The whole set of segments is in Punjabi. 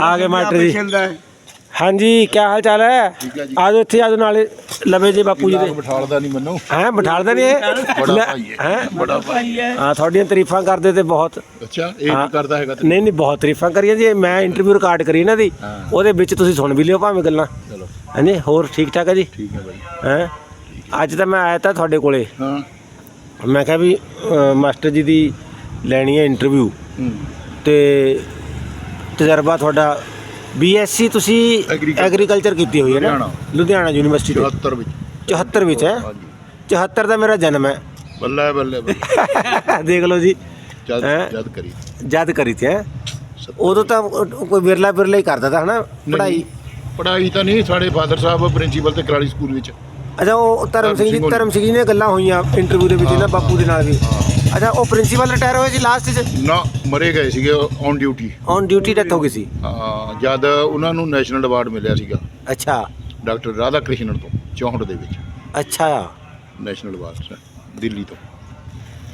ਆ ਗਏ ਮਾਸਟਰ ਜੀ। ਹੈ ਹਾਂਜੀ ਕੀ ਹਾਲ ਚਾਲ ਹੈ? ਆਜੋ ਇੱਥੇ ਆਜੋ ਨਾਲੇ ਲਵੇ ਜੀ ਬਾਪੂ ਜੀ ਦੇ। ਬਿਠਾਲਦਾ ਨਹੀਂ ਮੈਨੂੰ? ਹੈ ਬਿਠਾਲਦਾ ਨਹੀਂ ਬੜਾ ਇਹ ਭਾਈ ਹੈ। ਹੈ? ਬੜਾ ਭਾਈ ਹਾਂ। ਤੁਹਾਡੀਆਂ ਤਾਰੀਫਾਂ ਕਰਦੇ ਤੇ ਬਹੁਤ। ਅੱਛਾ ਇਹ ਹਾਂ। ਕਰਦਾ ਹੈਗਾ ਨਹੀਂ ਨਹੀਂ ਬਹੁਤ ਤਾਰੀਫਾਂ ਕਰੀਆਂ ਜੀ। ਮੈਂ ਇੰਟਰਵਿਊ ਰਿਕਾਰਡ ਕਰੀ ਇਹਨਾਂ ਦੀ। ਹਾਂ। ਉਹਦੇ ਵਿੱਚ ਤੁਸੀਂ ਸੁਣ ਵੀ ਲਿਓ ਭਾਵੇਂ ਗੱਲਾਂ। ਚਲੋ। ਹਾਂਜੀ ਹੋਰ ਠੀਕ ਠਾਕ ਹੈ ਜੀ? ਠੀਕ ਹੈ ਬਾਈ ਹੈ? ਅੱਜ ਤਾਂ ਮੈਂ ਆਇਆ ਤਾਂ ਤੁਹਾਡੇ ਕੋਲੇ। ਹਾਂ। ਮੈਂ ਕਿਹਾ ਵੀ ਮਾਸਟਰ ਜੀ ਦੀ ਲੈਣੀ ਹੈ ਇੰਟਰਵਿਊ ਹੂੰ। ਤੇ ਤਜਰਬਾ ਤੁਹਾਡਾ ਬੀਐਸਸੀ ਤੁਸੀਂ Agriculture। ਐਗਰੀਕਲਚਰ ਕੀਤੀ ਹੋਈ ਹੈ ਨਾ? ਲੁਧਿਆਣਾ। ਲੁਧਿਆਣਾ ਯੂਨੀਵਰਸਿਟੀ। ਤੋਂ 74 ਵਿੱਚ। 74 ਵਿੱਚ ਹੈ? ਹਾਂਜੀ। 74 ਦਾ ਮੇਰਾ ਜਨਮ ਹੈ। ਬੱਲੇ ਬੱਲੇ ਬੱਲੇ। ਦੇਖ ਲਓ ਜੀ। ਜਦ ਹੈਂ? ਜਦ ਕਰੀ। ਜਦ ਕਰੀ ਤੇ ਹੈ? ਉਦੋਂ ਤਾਂ ਉਹ- ਕੋਈ ਵਿਰਲਾ ਵਿਰਲਾ ਹੀ ਕਰਦਾ ਤਾ ਹਨਾ? ਪੜ੍ਹਾਈ। ਪੜਾਈ ਤਾਂ ਨਹੀਂ ਸਾਡੇ ਫਾਦਰ ਸਾਹਿਬ ਪ੍ਰਿੰਸੀਪਲ ਤੇ ਕਰਾਲੀ ਸਕੂਲ ਵਿੱਚ। ਅੱਛਾ ਉਹ ਧਰਮ ਸਿੰਘ ਜੀ ਸਿੰਘ ਧਰਮ ਸਿੰਘ ਜੀ ਨੇ ਗੱਲਾਂ ਹੋਈਆਂ ਇੰਟਰਵਿਊ ਦੇ ਵਿੱਚ ਇਹਨਾਂ ਬਾਪੂ ਦੇ ਨਾਲ ਵੀ। ਅੱਛਾ ਉਹ ਪ੍ਰਿੰਸੀਪਲ ਰਿਟਾਇਰ ਹੋਏ ਸੀ ਲਾਸਟ 'ਚ? ਨਾ ਮਰੇ ਗਏ ਸੀਗੇ on duty on duty death ਹੋ ਗਈ ਸੀ? ਹਾਂ ਜਦ ਉਹਨਾਂ ਨੂੰ ਨੈਸ਼ਨਲ ਅਵਾਰਡ ਮਿਲਿਆ ਸੀਗਾ। ਅੱਛਾ। ਡਾਕਟਰ ਰਾਧਾ ਕ੍ਰਿਸ਼ਨਨ ਤੋਂ 64 ਦੇ ਵਿੱਚ। ਅੱਛਾ। ਨੈਸ਼ਨਲ ਅਵਾਰਡ ਦਿੱਲੀ ਤੋਂ।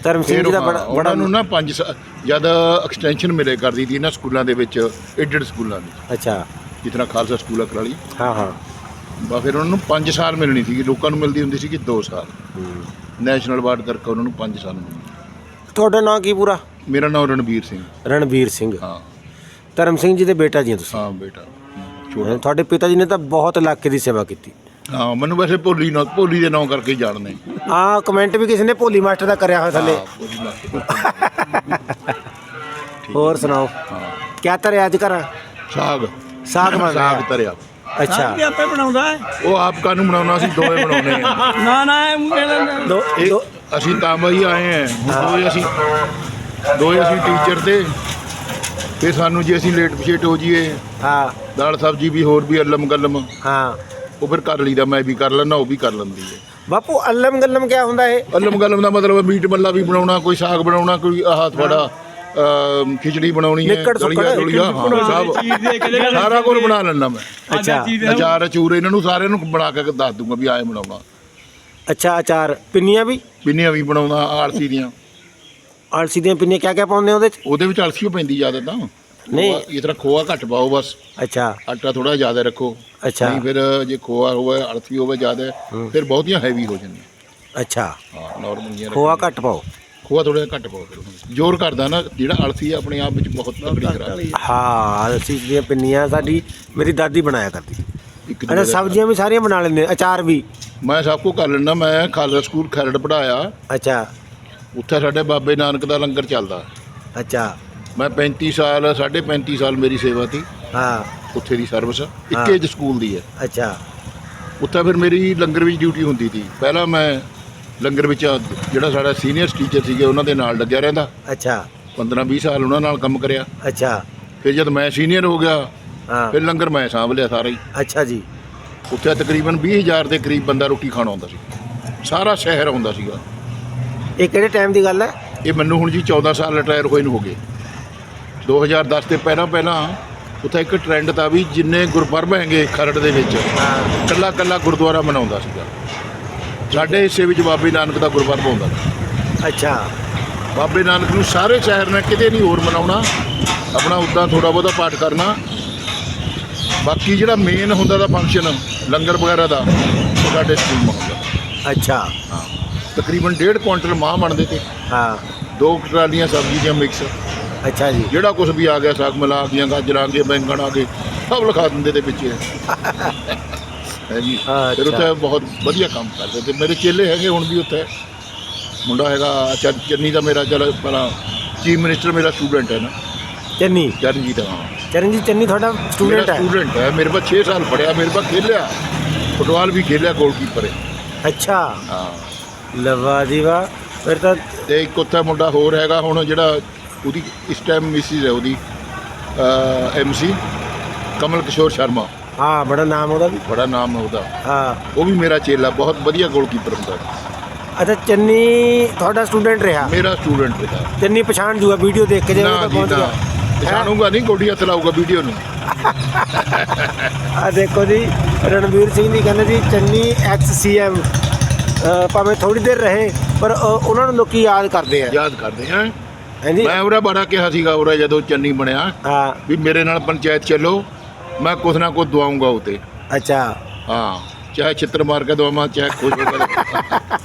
ਧਰਮ ਸਿੰਘ ਜੀ ਦਾ ਬੜਾ ਬੜਾ ਨੂੰ ਨਾ 5 ਜਦ ਐਕਸਟੈਂਸ਼ਨ ਮਿਲੇ ਕਰਦੀ ਸੀ ਇਹਨਾਂ ਸਕੂਲਾਂ ਦੇ ਵਿੱਚ ਏਡਡ ਸਕੂਲਾਂ ਵਿੱਚ। ਅੱਛਾ। ਤਰ੍ਹਾਂ ਖਾਲਸਾ ਸਕੂਲ ਆ ਕਰਾਲੀ। ਹਾਂ ਹਾਂ। ਬਾ ਫਿਰ ਉਹਨਾਂ ਨੂੰ 5 ਸਾਲ ਮਿਲਣੀ ਸੀਗੀ। ਲੋਕਾਂ ਨੂੰ ਮਿਲਦੀ ਹੁੰਦੀ ਸੀਗੀ 2 ਸਾਲ। ਨੈਸ਼ਨਲ ਅਵਾਰਡ ਕਰਕੇ ਉਹਨਾਂ ਨੂੰ 5 ਸਾਲ ਮਿਲਣੀ। ਤੁਹਾਡਾ ਨਾਂ ਕੀ ਪੂਰਾ? ਮੇਰਾ ਨਾਮ ਰਣਬੀਰ ਸਿੰਘ। ਰਣਬੀਰ ਸਿੰਘ। ਹਾਂ। ਧਰਮ ਸਿੰਘ ਜੀ ਦੇ ਬੇਟਾ ਜੀ ਹੋ ਤੁਸੀਂ? ਹਾਂ ਬੇਟਾ। ਛੋਟਾ। ਤੁਹਾਡੇ ਪਿਤਾ ਜੀ ਨੇ ਤਾਂ ਬਹੁਤ ਇਲਾਕੇ ਦੀ ਸੇਵਾ ਕੀਤੀ। ਹਾਂ ਮੈਨੂੰ ਵੈਸੇ ਭੋਲੀ ਨਾ ਭੋਲੀ ਦੇ ਨਾਂ ਕਰਕੇ ਹੀ ਜਾਣਦੇ ਆ ਕਮੈਂਟ ਵੀ ਕਿਸੇ ਨੇ ਭੋਲੀ ਮਾਸਟਰ ਦਾ ਕਰਿਆ ਹੋਇਆ ਥੱਲੇ। ਹਾਂ। ਹੋਰ ਸੁਣਾਓ? ਹਾਂ। ਕਿਆ ਧਰਿਆ ਅੱਜ ਘਰ? ਸਾਗ। ਸਾਗ ਬਣ। ਸਾਗ ਧਰਿਆ ਅੱਛਾ। ਵੀ ਆਪੇ ਬਣਾਉਂਦਾ ਹੈ? ਉਹ ਆਪ ਕਾਨੂੰ ਬਣਾਉਣਾ? ਸੀ ਦੋਵੇਂ ਬਣਾਉਣੇ ਨਾ ਨਾ ਇਹ ਮੇਰਾ ਦੋ ਇਹ ਦੋ ਅਸੀਂ ਤਾਂ ਬਈ ਆਏ ਆ ਦੋਏ ਅਸੀਂ ਦੋਏ ਅਸੀਂ ਟੀਚਰ ਤੇ। ਤੇ ਸਾਨੂੰ ਜੇ ਅਸੀਂ ਲੇਟ ਪਛੇਟ ਹੋ ਜਾਈਏ। ਹਾਂ। ਦਾਲ ਸਬਜੀ ਵੀ ਹੋਰ ਵੀ ਅਲਮ ਗਲਮ। ਹਾਂ। ਉਹ ਫਿਰ ਕਰ ਲਈਦਾ ਮੈਂ ਵੀ ਕਰ ਲੈਣਾ ਉਹ ਵੀ ਕਰ ਲੈਂਦੀ ਹੈ। ਬਾਪੂ ਅਲਮ ਗਲਮ ਕਿਆ ਹੁੰਦਾ ਇਹ? ਅਲਮ ਗਲਮ ਦਾ ਮਤਲਬ ਮੀਟ ਮੱਲਾ ਵੀ ਬਣਾਉਣਾ ਕੋਈ ਸਾਗ ਬਣਾਉਣਾ ਕੋਈ ਆਹ ਤੁਹਾਡਾ ਅਮ, ਖਿਚੜੀ ਬਣਾਉਣੀ ਹੈ ਹਾਂ, ਸਭ ਸਾਰਾ ਕੁਝ ਬਣਾ ਲੈਣਾ ਮੈਂ। ਅੱਛਾ। ਅਚਾਰ ਅਚੂਰ ਇਹਨਾਂ ਨੂੰ ਸਾਰਿਆਂ ਨੂੰ ਬਣਾ ਕੇ ਦੱਸ ਦੂੰਗਾ ਵੀ ਆਏ ਬਣਾਉਣਾ। ਅੱਛਾ ਅਚਾਰ। ਪਿੰਨੀਆਂ ਵੀ? ਪਿੰਨੀਆਂ ਵੀ ਬਣਾਉਣਾ ਆਲਸੀ ਦੀਆਂ। ਆਲਸੀ ਦੀਆਂ ਪਿੰਨੀਆਂ ਕਿਆ ਕਿਆ ਪਾਉਂਦੇ ਉਹਦੇ ਚ? ਉਹਦੇ ਵਿੱਚ ਅਲਸੀ ਓ ਪੈਂਦੀ ਜ਼ਿਆਦਾ ਤਾਂ। ਨਹੀਂ। ਖੋਆ- ਇਸ ਤਰ੍ਹਾਂ ਖੋਆ ਘੱਟ ਪਾਓ ਬਸ। ਅੱਛਾ। ਆਟਾ ਥੋੜਾ ਜ਼ਿਆਦਾ ਰੱਖੋ। ਅੱਛਾ। ਨਹੀਂ ਫਿਰ ਜੇ ਖੋਆ ਹੋਵੇ ਅਲਸੀ ਹੋਵੇ ਜ਼ਿਆਦਾ ਫਿਰ ਬਹੁਤੀਆਂ ਹੈਵੀ ਹੋ ਜਾਂਦੀਆਂ। ਅੱਛਾ। ਹਾਂ ਨਾਰਮਲ ਜੀਆਂ ਖੋਆ ਘੱਟ ਪਾਓ। ਖੋਆ ਥੋੜਾ ਜਿਹਾ ਘੱਟ ਪਾਓ ਫਿਰ। ਉਹਨੂੰ। ਜ਼ੋਰ ਕਰਦਾ ਨਾ ਜਿਹੜਾ ਅਲਸੀ ਹੈ ਆਪਣੇ ਆਪ ਵਿੱਚ ਬਹੁਤ ਤਕੜੀ ਕਰਾ ਹਾਂ ਆਲਸੀ ਦੀਆਂ ਪਿੰਨੀਆਂ ਸਾਡੀ ਮੇਰੀ ਦਾਦੀ ਬਣਾਇਆ ਕਰਦੀ। ਇੱਕ ਅੱਛਾ ਦੂਜੇ ਦਾ- ਸਬਜ਼ੀਆਂ ਵੀ ਸਾਰੀਆਂ ਬਣਾ ਲੈਂਦੇ ਅਚਾਰ ਵੀ। ਮੈਂ ਸਭ ਕੁਝ ਕਰ ਲੈਣਾ ਮੈਂ ਖਾਲਸਾ ਸਕੂਲ ਖਰੜ ਪੜਾਇਆ ਅੱਛਾ। ਉੱਥੇ ਸਾਡੇ ਬਾਬੇ ਨਾਨਕ ਦਾ ਲੰਗਰ ਚੱਲਦਾ। ਅੱਛਾ। ਮੈਂ 35 ਸਾਲ ਸਾਢੇ 35 ਸਾਲ ਮੇਰੀ ਸੇਵਾ ਸੀ। ਹਾਂ। ਉੱਥੇ ਦੀ ਸਰਵਿਸ ਇੱਕੇ ਜ ਸਕੂਲ ਦੀ ਹੈ। ਅੱਛਾ। ਉੱਥੇ ਫਿਰ ਮੇਰੀ ਲੰਗਰ ਵਿੱਚ ਡਿਊਟੀ ਹੁੰਦੀ ਸੀ। ਪਹਿਲਾਂ ਮੈਂ ਲੰਗਰ ਵਿੱਚ ਜਿਹੜਾ ਸਾਡਾ ਸੀਨੀਅਰ ਟੀਚਰ ਸੀਗੇ ਉਹਨਾਂ ਦੇ ਨਾਲ ਲੱਗਿਆ ਰਹਿੰਦਾ। ਅੱਛਾ। 15 20 ਸਾਲ ਉਹਨਾਂ ਨਾਲ ਕੰਮ ਕਰਿਆ। ਅੱਛਾ। ਫਿਰ ਜਦ ਮੈਂ ਸੀਨੀਅਰ ਹੋ ਗਿਆ ਹਾਂ। ਫਿਰ ਲੰਗਰ ਮੈਂ ਸਾਂਭ ਲਿਆ ਸਾਰਾ ਹੀ। ਅੱਛਾ ਜੀ। ਉੱਥੇ ਤਕਰੀਬਨ 20000 ਦੇ ਕਰੀਬ ਬੰਦਾ ਰੋਟੀ ਖਾਣ ਆਉਂਦਾ ਸੀ। ਸਾਰਾ ਸ਼ਹਿਰ ਆਉਂਦਾ ਸੀਗਾ। ਇਹ ਕਿਹੜੇ ਟਾਈਮ ਦੀ ਗੱਲ ਹੈ? ਇਹ ਮੈਨੂੰ ਹੁਣ ਜੀ 14 ਸਾਲ ਰਿਟਾਇਰ ਹੋਏ ਨੂੰ ਹੋ ਗਏ। 2010 ਤੇ ਪਹਿਲਾਂ ਪਹਿਲਾਂ ਉੱਥੇ ਇੱਕ ਟ੍ਰੈਂਡ ਤਾਂ ਵੀ ਜਿੰਨੇ ਗੁਰਪੁਰਬ ਹੈਗੇ ਖਰੜ ਦੇ ਵਿੱਚ ਕੱਲਾ ਕੱਲਾ ਗੁਰਦੁਆਰਾ ਮਨਾਉਂਦਾ ਸੀਗਾ। ਸਾਡੇ ਹਿੱਸੇ ਵਿੱਚ ਬਾਬੇ ਨਾਨਕ ਦਾ ਗੁਰਪੁਰਬ ਹੁੰਦਾ ਸੀ। ਅੱਛਾ। ਬਾਬੇ ਨਾਨਕ ਨੂੰ ਸਾਰੇ ਸ਼ਹਿਰ ਨੇ ਕਿਤੇ ਨਹੀਂ ਹੋਰ ਮਨਾਉਣਾ। ਆਪਣਾ ਉਦਾਂ ਥੋੜਾ ਬਹੁਤਾ ਪਾਠ ਕਰਨਾ। ਬਾਕੀ ਜਿਹੜਾ ਮੇਨ ਹੁੰਦਾ ਦਾ ਫੰਕਸ਼ਨ ਲੰਗਰ ਵਗੈਰਾ ਦਾ ਉਹ ਸਾਡੇ ਸਕੂਲ ਮਾ ਹੁੰਦਾ। ਅੱਛਾ। ਹਾਂ। ਤਕਰੀਬਨ 1.5 ਕੁਇੰਟਲ ਮਾਂ ਬਣਦੇ ਤੇ। ਹਾਂ। ਦੋ ਟਰਾਲੀਆਂ ਸਬਜ਼ੀ ਦੀਆਂ ਮਿਕਸ ਅੱਛਾ ਜੀ। ਜਿਹੜਾ ਕੁਝ ਵੀ ਆ ਗਿਆ ਸਾਗ ਮਲਾ ਆ ਗਈਆਂ ਗਾਜਰਾਂ ਆ ਗਏ ਬੈਂਗਣ ਆ ਗਏ ਸਭ ਲਿਖਾ ਦਿੰਦੇ ਤੇ ਵਿੱਚ ਹੈ ਜੀ। ਫਿਰ ਉੱਥੇ ਬਹੁਤ ਵਧੀਆ ਕੰਮ ਕਰਦੇ ਤੇ ਮੇਰੇ ਚੇਲੇ ਹੈਗੇ ਹੁਣ ਵੀ ਉੱਥੇ। ਮੁੰਡਾ ਹੈਗਾ ਚੰਨੀ ਦਾ ਮੇਰਾ ਚਲ ਪਹਿਲਾਂ ਚੀਫ ਮਿਨਿਸਟਰ ਮੇਰਾ ਸਟੂਡੈਂਟ ਹੈ ਨਾ। ਚੰਨੀ? ਚਰਨਜੀਤ ਹਾਂ। ਚਰਨਜੀਤ ਚੰਨੀ ਤੁਹਾਡਾ ਸਟੂਡੈਂਟ ਹੈ। ਸਟੂਡੈਂਟ ਹੈ। ਮੇਰੇ ਕੋਲ 6 ਸਾਲ ਪੜਿਆ ਮੇਰੇ ਕੋਲ ਖੇਲਿਆ। ਫੁੱਟਬਾਲ ਵੀ ਖੇਲਿਆ ਗੋਲਕੀਪਰ ਹੈ ਅੱਛਾ। ਹਾਂ। ਲਵਾ ਜੀ ਫਿਰ ਤਾਂ ਤੇ ਇੱਕ ਉੱਥੇ ਮੁੰਡਾ ਹੋਰ ਹੈਗਾ ਹੁਣ ਜਿਹੜਾ ਉਹਦੀ ਇਸ ਟਾਈਮ ਮਿਸਿਸ ਹੈ ਉਹਦੀ ਐਮਸੀ ਕਮਲ ਕਿਸ਼ੋਰ ਸ਼ਰਮਾ। ਹਾਂ ਬੜਾ ਨਾਮ ਉਹਦਾ ਵੀ। ਬੜਾ ਨਾਮ ਹੈ ਉਹਦਾ। ਹਾਂ। ਉਹ ਵੀ ਮੇਰਾ ਚੇਲਾ ਬਹੁਤ ਵਧੀਆ ਗੋਲਕੀਪਰ ਹੁੰਦਾ ਅੱਛਾ ਚੰਨੀ ਤੁਹਾਡਾ ਸਟੂਡੈਂਟ ਰਿਹਾ? ਮੇਰਾ ਸਟੂਡੈਂਟ ਬੇਟਾ ਚੰਨੀ ਪਛਾਣ ਜੂਗਾ ਵੀਡੀਓ ਦੇਖ ਕੇ ਜੇ ਉਹ ਤਾਂ ਪਹੁੰਚ ਗਿਆ। ਪਛਾਣੂਗਾ ਨਹੀਂ ਗੋਡੀ ਹੱਥ ਲਾਊਗਾ ਵੀਡੀਓ ਨੂੰ। ਆ ਦੇਖੋ ਜੀ ਰਣਵੀਰ ਸਿੰਘ ਜੀ ਕਹਿੰਦੇ ਜੀ ਚੰਨੀ ਐਕਸ ਸੀਐਮ ਭਾਵੇਂ ਥੋੜੀ ਦੇਰ ਰਹੇ ਪਰ ਉਹਨਾਂ ਨੂੰ ਲੋਕੀ ਯਾਦ ਕਰਦੇ ਆ। ਯਾਦ ਕਰਦੇ ਹਾਂ ਹਾਂਜੀ ਮੈਂ ਉਹਦਾ ਬੜਾ ਕਿਹਾ ਸੀਗਾ ਉਹਦਾ ਜਦੋਂ ਚੰਨੀ ਬਣਿਆ ਹਾਂ। ਵੀ ਮੇਰੇ ਨਾਲ ਪੰਚਾਇਤ ਚੱਲੋ ਮੈਂ ਕੁਛ ਨਾ ਕੁਛ ਦਵਾਉਂਗਾ ਉਤੇ ਅੱਛਾ। ਹਾਂ ਚਾਹੇ ਛਿੱਤਰ ਮਾਰ ਕੇ ਦਵਾਵਾਂ ਚਾਹੇ ਖੁਸ਼ ਹੋ ਕੇ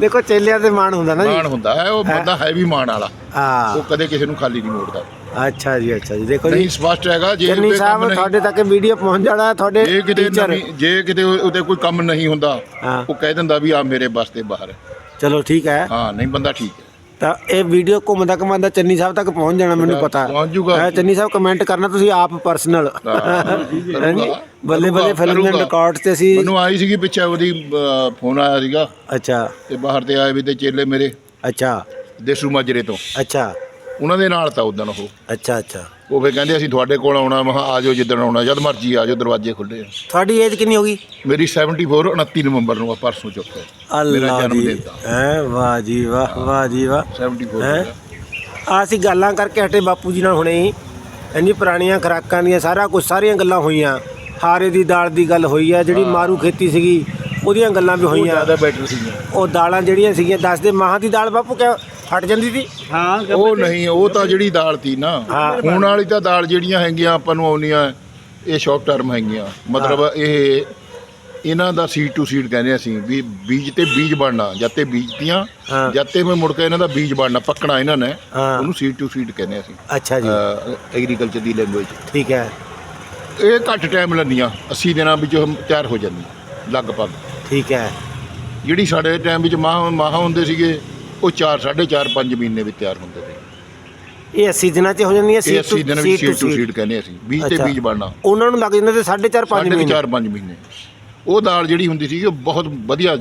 ਦੇਖੋ ਚੇਲਿਆਂ ਤੇ ਮਾਣ ਹੁੰਦਾ ਨਾ ਮਾਣ ਜੀ ਹੁੰਦਾ ਹੈ ਉਹ ਬੰਦਾ ਹੈ ਵੀ ਮਾਣ ਵਾਲਾ। ਹਾਂ। ਉਹ ਕਦੇ ਕਿਸੇ ਨੂੰ ਖਾਲੀ ਨਹੀਂ ਮੋੜਦਾ। ਅੱਛਾ ਜੀ ਅੱਛਾ ਜੀ। ਦੇਖੋ ਨਹੀਂ ਜੀ ਸਪਸ਼ਟ ਹੈਗਾ ਜੇ ਚੰਨੀ ਉਹਦੇ ਕੰਮ ਸਾਹਿਬ ਨਹੀਂ- ਤੁਹਾਡੇ ਤੱਕ ਵੀਡੀਓ ਪਹੁੰਚ ਜਾਣਾ ਤੁਹਾਡੇ ਜੇ ਕਿਤੇ ਟੀਚਰ ਨਵੀਂ ਜੇ ਕਿਤੇ ਉਹਦੇ ਕੋਈ ਕੰਮ ਨਹੀਂ ਹੁੰਦਾ ਹਾਂ। ਉਹ ਕਹਿ ਦਿੰਦਾ ਵੀ ਆ ਮੇਰੇ ਵਾਸਤੇ ਬਾਹਰ। ਹੈ। ਚਲੋ ਠੀਕ ਹੈ। ਹਾਂ ਨਹੀਂ ਬੰਦਾ ਠੀਕ ਹੈ। ਤਾਂ ਇਹ ਵੀਡੀਓ ਘੁੰਮਦਾ ਘੁੰਮਦਾ ਚੰਨੀ ਸਾਹਿਬ ਤੱਕ ਪਹੁੰਚ ਜਾਣਾ ਮੈਨੂੰ ਪਤਾ। ਪਹੁੰਚ। ਹੈ ਚੰਨੀ ਸਾਹਿਬ ਕਮੈਂਟ ਕਰਨਾ ਤੁਸੀਂ ਆਪ ਪਰਸਨਲ ਕਰੂੰਗਾ। ਬੱਲੇ ਬੱਲੇ ਕਰੂੰਗਾ, ਫਿਲਮ ਦੇ ਕਰੂੰਗਾ। ਰਿਕਾਰਡ ਤੇ ਅਸੀਂ ਮੈਨੂੰ ਆਈ ਸੀਗੀ ਪਿੱਛੇ ਉਹਦੀ ਫੋਨ ਆਇਆ ਸੀਗਾ। ਅੱਛਾ। ਤੇ ਬਾਹਰ ਤੇ ਆਏ ਵੀ ਤੇ ਚੇਲੇ ਮੇਰੇ ਅੱਛਾ। ਦੇਸੂ ਮਾਜਰੇ ਤੋਂ। ਅੱਛਾ। ਉਹਨਾਂ ਦੇ ਨਾਲ ਤਾਂ ਉਦੋਂ ਉਹ। ਅੱਛਾ ਅੱਛਾ। ਉਹ ਫੇ ਕਹਿੰਦੇ ਅਸੀਂ ਤੁਹਾਡੇ ਕੋਲ ਆਉਣਾ ਮੈਂ ਕਿਹਾ ਆ ਜਾਓ ਜਿੱਦਣ ਆਉਣਾ ਜਦ ਮਰਜ਼ੀ ਆ ਜਾਓ ਦਰਵਾਜ਼ੇ ਖੁੱਲੇ ਆ। ਤੁਹਾਡੀ ਏਜ ਕਿੰਨੀ ਹੋ ਗਈ? ਮੇਰੀ 74 29 ਨਵੰਬਰ ਨੂੰ ਆ ਪਰਸੋਂ ਚੁੱਕ ਹੈ ਅੱਲਾ ਜਨਮ ਜੀ ਦਿਨ ਦਾ। ਹੈ ਵਾਹ ਜੀ ਵਾਹ ਵਾਹ ਜੀ ਵਾਹ। 74 ਹੈਂ? ਹੈਗਾ। ਆ ਅਸੀਂ ਗੱਲਾਂ ਕਰਕੇ ਹਟੇ ਬਾਪੂ ਜੀ ਨਾਲ ਹੁਣੇ ਹੀ। ਇੰਨੀ ਪੁਰਾਣੀਆਂ ਖਰਾਕਾਂ ਦੀਆਂ ਸਾਰਾ ਕੁਝ ਸਾਰੀਆਂ ਗੱਲਾਂ ਹੋਈਆਂ। ਹਾਰੇ ਦੀ ਦਾਲ ਦੀ ਗੱਲ ਹੋਈ ਆ ਜਿਹੜੀ ਮਾਰੂ ਖੇਤੀ ਸੀਗੀ ਉਹਦੀਆਂ ਗੱਲਾਂ ਵੀ ਉਹ ਹੋਈਆਂ। ਜ਼ਿਆਦਾ ਬੈਟਰ ਸੀਗੀਆਂ। ਉਹ ਦਾਲਾਂ ਜਿਹੜੀਆਂ ਸੀਗੀਆਂ ਦੱਸਦੇ ਮਾਹਾਂ ਦੀ ਦਾਲ ਬਾਪੂ ਕਿ ਫਟ ਜਾਂਦੀ ਸੀ? ਹਾਂ ਉਹ ਨਹੀਂ ਉਹ ਤਾਂ ਜਿਹੜੀ ਦਾਲ ਤੀ ਨਾ। ਹੁਣ ਵਾਲੀ ਤਾਂ ਦਾਲ ਜਿਹੜੀਆਂ ਹੈਗੀਆਂ ਆਪਾਂ ਨੂੰ ਆਉਣੀਆਂ ਇਹ ਸ਼ਾਰਟ ਟਰਮ ਹੈਗੀਆਂ। ਮਤਲਬ ਇਹ ਇਹਨਾਂ ਦਾ ਸੀਡ ਟੂ ਸੀਡ ਕਹਿੰਦੇ ਅਸੀਂ ਵੀ ਬੀਜ ਤੇ ਬੀਜ ਬਣਨਾ ਜਦ ਤੇ ਬੀਜਤੀਆਂ। ਜਦ ਤੇ ਮੈਂ ਮੁੜ ਕੇ ਇਹਨਾਂ ਦਾ ਬੀਜ ਬਣਨਾ ਪੱਕਣਾ ਇਹਨਾਂ ਨੇ। ਉਹਨੂੰ ਸੀਡ ਟੂ ਸੀਡ ਕਹਿੰਦੇ ਅਸੀਂ। ਅੱਛਾ ਜੀ। ਐਗਰੀਕਲਚਰ ਦੀ ਲੈਂਗੁਏਜ ਠੀਕ ਹੈ। ਇਹ ਘੱਟ ਟਾਈਮ ਲੈਂਦੀਆਂ 80 ਦਿਨਾਂ ਵਿੱਚ ਉਹ ਤਿਆਰ ਹੋ ਜਾਂਦੀ ਲਗਭਗ। ਠੀਕ ਹੈ। ਜਿਹੜੀ ਸਾਡੇ ਟਾਈਮ ਵਿੱਚ ਮਾਹ ਮਾਹ ਹੁੰਦੇ ਸੀਗੇ ਉਹ 4 4.5 5 ਮਹੀਨੇ ਵਿੱਚ ਤਿਆਰ ਹੁੰਦੇ ਸੀ ਇਹ 80 ਦਿਨਾਂ 'ਚ ਹੋ ਜਾਂਦੀਆਂ ਇਹ 80 ਦਿਨਾਂ ਵਿੱਚ ਸੀਡ ਟੂ ਕਹਿੰਦੇ ਅਸੀਂ ਬੀਜ ਤੇ ਅੱਛਾ। ਬੀਜ ਬਣਨਾ। ਉਹਨਾਂ ਨੂੰ ਲੱਗ ਜਾਂਦੇ ਤੇ 4.5 5 ਸਾਢੇ ਮਹੀਨੇ। ਚਾਰ ਪੰਜ ਮਹੀਨੇ। ਉਹ ਦਾਲ ਜਿਹੜੀ ਹੁੰਦੀ ਸੀ ਉਹ ਬਹੁਤ ਵਧੀਆ